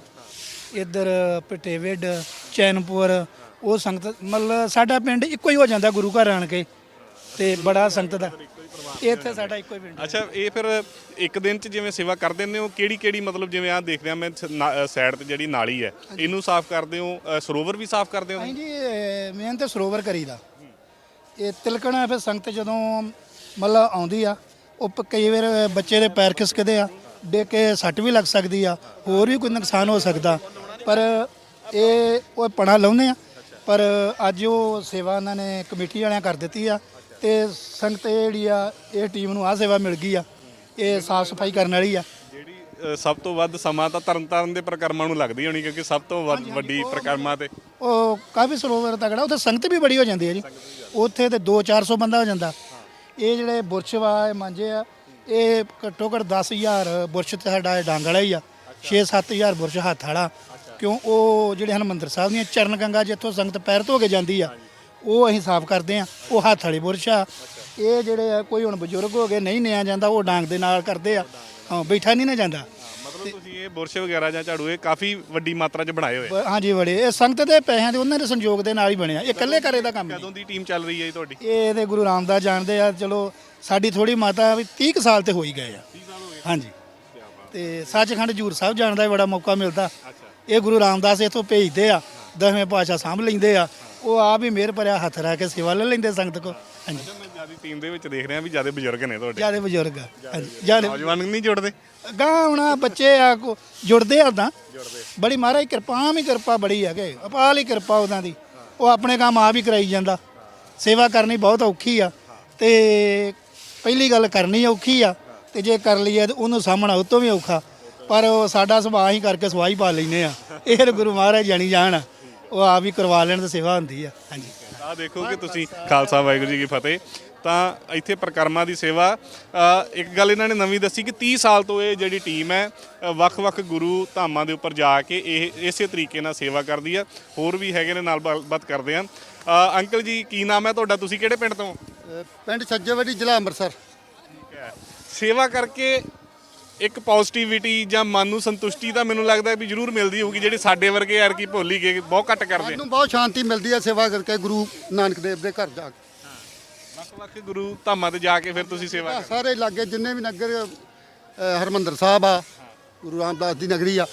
ਇੱਧਰ ਪਟੇਵਿਡ ਚੈਨਪੁਰ ਉਹ ਸੰਗਤ ਮਤਲਬ ਸਾਡਾ ਪਿੰਡ ਇੱਕੋ ਹੀ ਹੋ ਜਾਂਦਾ ਗੁਰੂ ਘਰ ਆਣ ਕੇ ਤੇ ਬੜਾ ਸੰਗਤ ਦਾ। ਇੱਥੇ ਸਾਡਾ ਇੱਕੋ ਹੀ ਪਿੰਡ ਹੈ। ਅੱਛਾ ਇਹ ਫਿਰ ਇੱਕ ਦਿਨ ਚ ਜਿਵੇਂ ਸੇਵਾ ਕਰ ਦਿੰਦੇ ਹੋ ਕਿਹੜੀ ਕਿਹੜੀ ਮਤਲਬ ਜਿਵੇਂ ਆ ਦੇਖ ਰਿਹਾ ਮੈਂ ਸਾਈਡ ਤੇ ਜਿਹੜੀ ਨਾਲੀ ਹੈ ਇਹਨੂੰ ਸਾਫ਼ ਕਰਦੇ ਹੋ ਅ, ਸਰੋਵਰ ਵੀ ਸਾਫ਼ ਕਰਦੇ ਹੋ? ਅਸੀਂ ਜੀ ਮੇਨ ਤੇ ਸਰੋਵਰ ਕਰੀਦਾ। ਇਹ ਤਿਲਕਣਾ ਫਿਰ ਸੰਗਤ ਜਦੋਂ ਮਤਲਬ ਆਉਂਦੀ ਆ ਉਹ ਪ- ਕਈ ਵਾਰ ਬੱਚੇ ਦੇ ਪੈਰ ਖਿਸਕਦੇ ਆ ਡੇ ਕੇ ਸੱਟ ਵੀ ਲੱਗ ਸਕਦੀ ਆ ਹੋਰ ਵੀ ਕੋਈ ਨੁਕਸਾਨ ਹੋ ਸਕਦਾ। ਪਰ ਇਹ ਉਹ ਪਣਾ ਲਾਉਂਦੇ ਆ। ਪਰ ਅੱਜ ਉਹ ਸੇਵਾ ਉਹਨਾਂ ਨੇ ਕਮੇਟੀ ਵਾਲਿਆਂ ਕਰ ਦਿੱਤੀ ਆ ਤੇ ਸੰਗਤ ਇਹ ਜਿਹੜੀ ਆ ਇਹ ਟੀਮ ਨੂੰ ਆ ਸੇਵਾ ਮਿਲ ਗਈ ਆ। ਇਹ ਸਾਫ਼ ਸਫ਼ਾਈ ਕਰਨ ਵਾਲੀ ਆ। ਜਿਹੜੀ ਸਭ ਤੋਂ ਵੱਧ ਸਮਾਂ ਤਾਂ ਤਰਨਤਾਰਨ ਦੇ ਪ੍ਰਕਰਮਾਂ ਨੂੰ ਲੱਗਦੀ ਹੋਣੀ ਕਿਉਂਕਿ ਸਭ ਤੋਂ ਵੱਧ ਵੱਡੀ ਪ੍ਰਕਰਮਾਂ ਤੇ। ਉਹ ਕਾਫੀ ਸਰੋਵਰ ਤਗੜਾ ਉੱਥੇ ਸੰਗਤ ਵੀ ਬੜੀ ਹੋ ਜਾਂਦੀ ਹੈ ਜੀ। ਉੱਥੇ ਤੇ 2-400 ਬੰਦਾ ਹੋ ਜਾਂਦਾ। ਇਹ ਜਿਹੜੇ ਬੁਰਸ਼ ਵਾ ਇਹ ਮਾਂਜੇ ਆ ਇਹ ਘੱਟੋ ਘੱਟ 10000 ਬੁਰਸ਼ ਤੇ ਸਾਡਾ ਇਹ ਡਾਂਗ ਵਾਲਾ ਹੀ ਆ। 6-7000 ਬੁਰਸ਼ ਹੱਥ ਵਾਲਾ। ਕਿਉਂ ਉਹ ਜਿਹੜੇ ਹਰਮੰਦਰ ਸਾਹਿਬ ਦੀਆਂ ਚਰਨ ਗੰਗਾ ਜਿੱਥੋਂ ਸੰਗਤ ਪੈਰ ਧੋ ਕੇ ਜਾਂਦੀ ਆ ਉਹ ਅਸੀਂ ਸਾਫ਼ ਕਰਦੇ ਆ ਉਹ ਹੱਥ ਵਾਲੀ ਬੁਰਸ਼ ਆ। ਇਹ ਜਿਹੜੇ ਆ ਕੋਈ ਹੁਣ ਬਜ਼ੁਰਗ ਹੋ ਗਏ ਨਹੀਂ ਨਿਆ ਜਾਂਦਾ ਉਹ ਡਾਂਗ ਦੇ ਨਾਲ ਕਰਦੇ ਆ। ਹਾਂ ਬੈਠਾ ਨਹੀਂ ਨਾ ਜਾਂਦਾ। ਮਤਲਬ ਤੁਸੀਂ ਇਹ ਬੁਰਸ਼ ਵਗੈਰਾ ਜਾਂ ਝਾੜੂ ਇਹ ਕਾਫੀ ਵੱਡੀ ਮਾਤਰਾ 'ਚ ਬਣਾਏ ਹੋਏ ਬ- ਹਾਂਜੀ ਬੜੇ। ਇਹ ਸੰਗਤ ਦੇ ਪੈਸਿਆਂ ਦੇ ਉਹਨਾਂ ਦੇ ਸੰਯੋਗ ਦੇ ਨਾਲ ਹੀ ਬਣਿਆ ਇਹ ਇਕੱਲੇ ਕਰੇ ਦਾ ਕੰਮ ਨਹੀਂ। ਕਦੋਂ ਦੀ ਟੀਮ ਚੱਲ ਰਹੀ ਹੈ ਜੀ ਤੁਹਾਡੀ? ਇਹ ਤੇ ਗੁਰੂ ਰਾਮਦਾਸ ਜਾਣਦੇ ਆ ਚਲੋ ਸਾਡੀ ਥੋੜੀ ਮਾਤਾ ਵੀ 30 ਕੁ ਸਾਲ ਤੇ ਹੋ ਹੀ ਗਏ। ਆ ਹਾਂਜੀ ਤੇ ਸੱਚਖੰਡ ਜੂਰ ਸਾਹਿਬ ਜਾਣ ਦਾ ਵੀ ਬੜਾ ਮੌਕਾ ਮਿਲਦਾ। ਇਹ ਗੁਰੂ ਰਾਮਦਾਸ ਇੱਥੋਂ ਭੇਜਦੇ ਆ ਦਸਵੇਂ ਪਾਤਸ਼ਾਹ ਸਾਂਭ ਲੈਂਦੇ ਆ। ਉਹ ਆਪ ਹੀ ਮਿਹਰ ਭਰਿਆ ਹੱਥ ਰੱਖ ਕੇ ਸੇਵਾ ਲੈ ਲੈਂਦੇ ਸੰਗਤ ਕੋ। ਹਾਂਜੀ। ਮੈਂ ਜ਼ਿਆਦਾ ਟੀਮ ਦੇ ਵਿੱਚ ਦੇਖ ਰਿਹਾ ਵੀ ਜ਼ਿਆਦਾ ਬਜ਼ੁਰਗ ਨੇ ਤੁਹਾਡੇ। ਜਿਆਦੇ ਬਜ਼ੁਰਗ ਆ। ਹਾਂਜੀ। ਜਿਆਦੇ ਨੌਜਵਾਨ ਨਹੀਂ ਜੁੜਦੇ? ਗਾਂ ਹੁਣ ਬੱਚੇ ਆ ਕੋ- ਜੁੜਦੇ ਆ ਤਾਂ। ਬੜੀ ਮਹਾਰਾਜ ਕਿਰਪਾ ਹੀ ਕਿਰਪਾ ਬੜੀ ਹੈਗੇ ਅਪਾਲ ਹੀ ਕਿਰਪਾ ਉਹਨਾਂ ਦੀ। ਉਹ ਆਪਣੇ ਕੰਮ ਆਪ ਹੀ ਕਰਾਈ ਜਾਂਦਾ। ਸੇਵਾ ਕਰਨੀ ਬਹੁਤ ਔਖੀ ਆ। ਤੇ ਪਹਿਲੀ ਗੱਲ ਕਰਨੀ ਔਖੀ ਆ। ਤੇ ਜੇ ਕਰ ਲਈਏ ਤੇ ਉਹਨੂੰ ਸਾਹਮਣਾ ਉਹ ਤੋਂ ਵੀ ਔਖਾ। ਪਰ ਉਹ ਸਾਡਾ ਸੁਭਾਅ ਹੀ ਕਰਕੇ ਸਵਾਈ ਪਾ ਲੈਨੇ ਆ। ਇਹ ਤਾਂ ਗੁਰੂ ਮਹਾਰਾਜ ਜਾਣੀ ਜਾਣ ਉਹ ਆਪ ਹੀ ਕਰਵਾ ਲੈਣ ਤੇ ਸੇਵਾ ਹੁੰਦੀ ਆ। ਹਾਂਜੀ। ਆ ਦੇਖੋ ਕਿ ਤੁਸੀਂ ਖਾਲਸਾ ਵਾਹਿਗੁਰੂ ਜੀ ਕੀ ਫਤਿਹ। ਤਾਂ ਇੱਥੇ ਪ੍ਰਕਰਮਾਂ ਦੀ ਸੇਵਾ ਅ, ਇੱਕ ਗੱਲ ਇਹਨਾਂ ਨੇ ਨਵੀਂ ਦੱਸੀ ਕਿ 30 ਸਾਲ ਤੋਂ ਇਹ ਜਿਹੜੀ ਟੀਮ ਹੈ ਅ, ਵੱਖ-ਵੱਖ ਗੁਰੂ ਧਾਮਾਂ ਦੇ ਉੱਪਰ ਜਾ ਕੇ ਇਹ ਇਸੇ ਤਰੀਕੇ ਨਾਲ ਸੇਵਾ ਕਰਦੀ ਆ। ਹੋਰ ਵੀ ਹੈਗੇ ਨੇ ਨਾਲ ਗੱਲਬਾਤ ਕਰਦੇ ਆ। ਅ, ਅੰਕਲ ਜੀ ਕੀ ਨਾਮ ਹੈ ਤੁਹਾਡਾ? ਤੁਸੀਂ ਕਿਹੜੇ ਪਿੰਡ ਤੋਂ? ਪਿੰਡ ਸੱਜੇਵੜੀ ਜ਼ਿਲ੍ਹਾ ਅੰਮ੍ਰਿਤਸਰ। ਸੇਵਾ ਕਰਕੇ ਇੱਕ ਪੋਜ਼ਿਟਿਵਿਟੀ ਜਾਂ ਮਨ ਨੂੰ ਸੰਤੁਸ਼ਟੀ ਤਾਂ ਮੈਨੂੰ ਲੱਗਦਾ ਵੀ ਜ਼ਰੂਰ ਮਿਲਦੀ ਹੋਊਗੀ ਜਿਹੜੇ ਸਾਡੇ ਵਰਗੇ ਯਾਰ ਕੀ ਭੁੱਲ ਗਏ ਬਹੁਤ ਘੱਟ ਕਰਦੇ। ਆ ਮੈਨੂੰ ਬਹੁਤ ਸ਼ਾਂਤੀ ਮਿਲਦੀ ਹੈ ਸੇਵਾ ਕਰਕੇ ਗੁਰੂ ਨਾਨਕ ਦੇਵ ਦੇ ਘਰ ਜਾ ਕੇ। ਵੱਖ-ਵੱਖ ਗੁਰੂ ਧਾਮਾਂ ਤੇ ਜਾ ਕੇ ਫਿਰ ਤੁਸੀਂ ਸੇਵਾ ਆਹ ਸਾਰੇ ਲਾਗੇ ਜਿੰਨੇ ਵੀ ਨਗਰ ਅ, ਹਰਮੰਦਰ ਸਾਹਿਬ ਆ ਗੁਰੂ ਰਾਮਦਾਸ ਦੀ ਨਗਰੀ ਆ।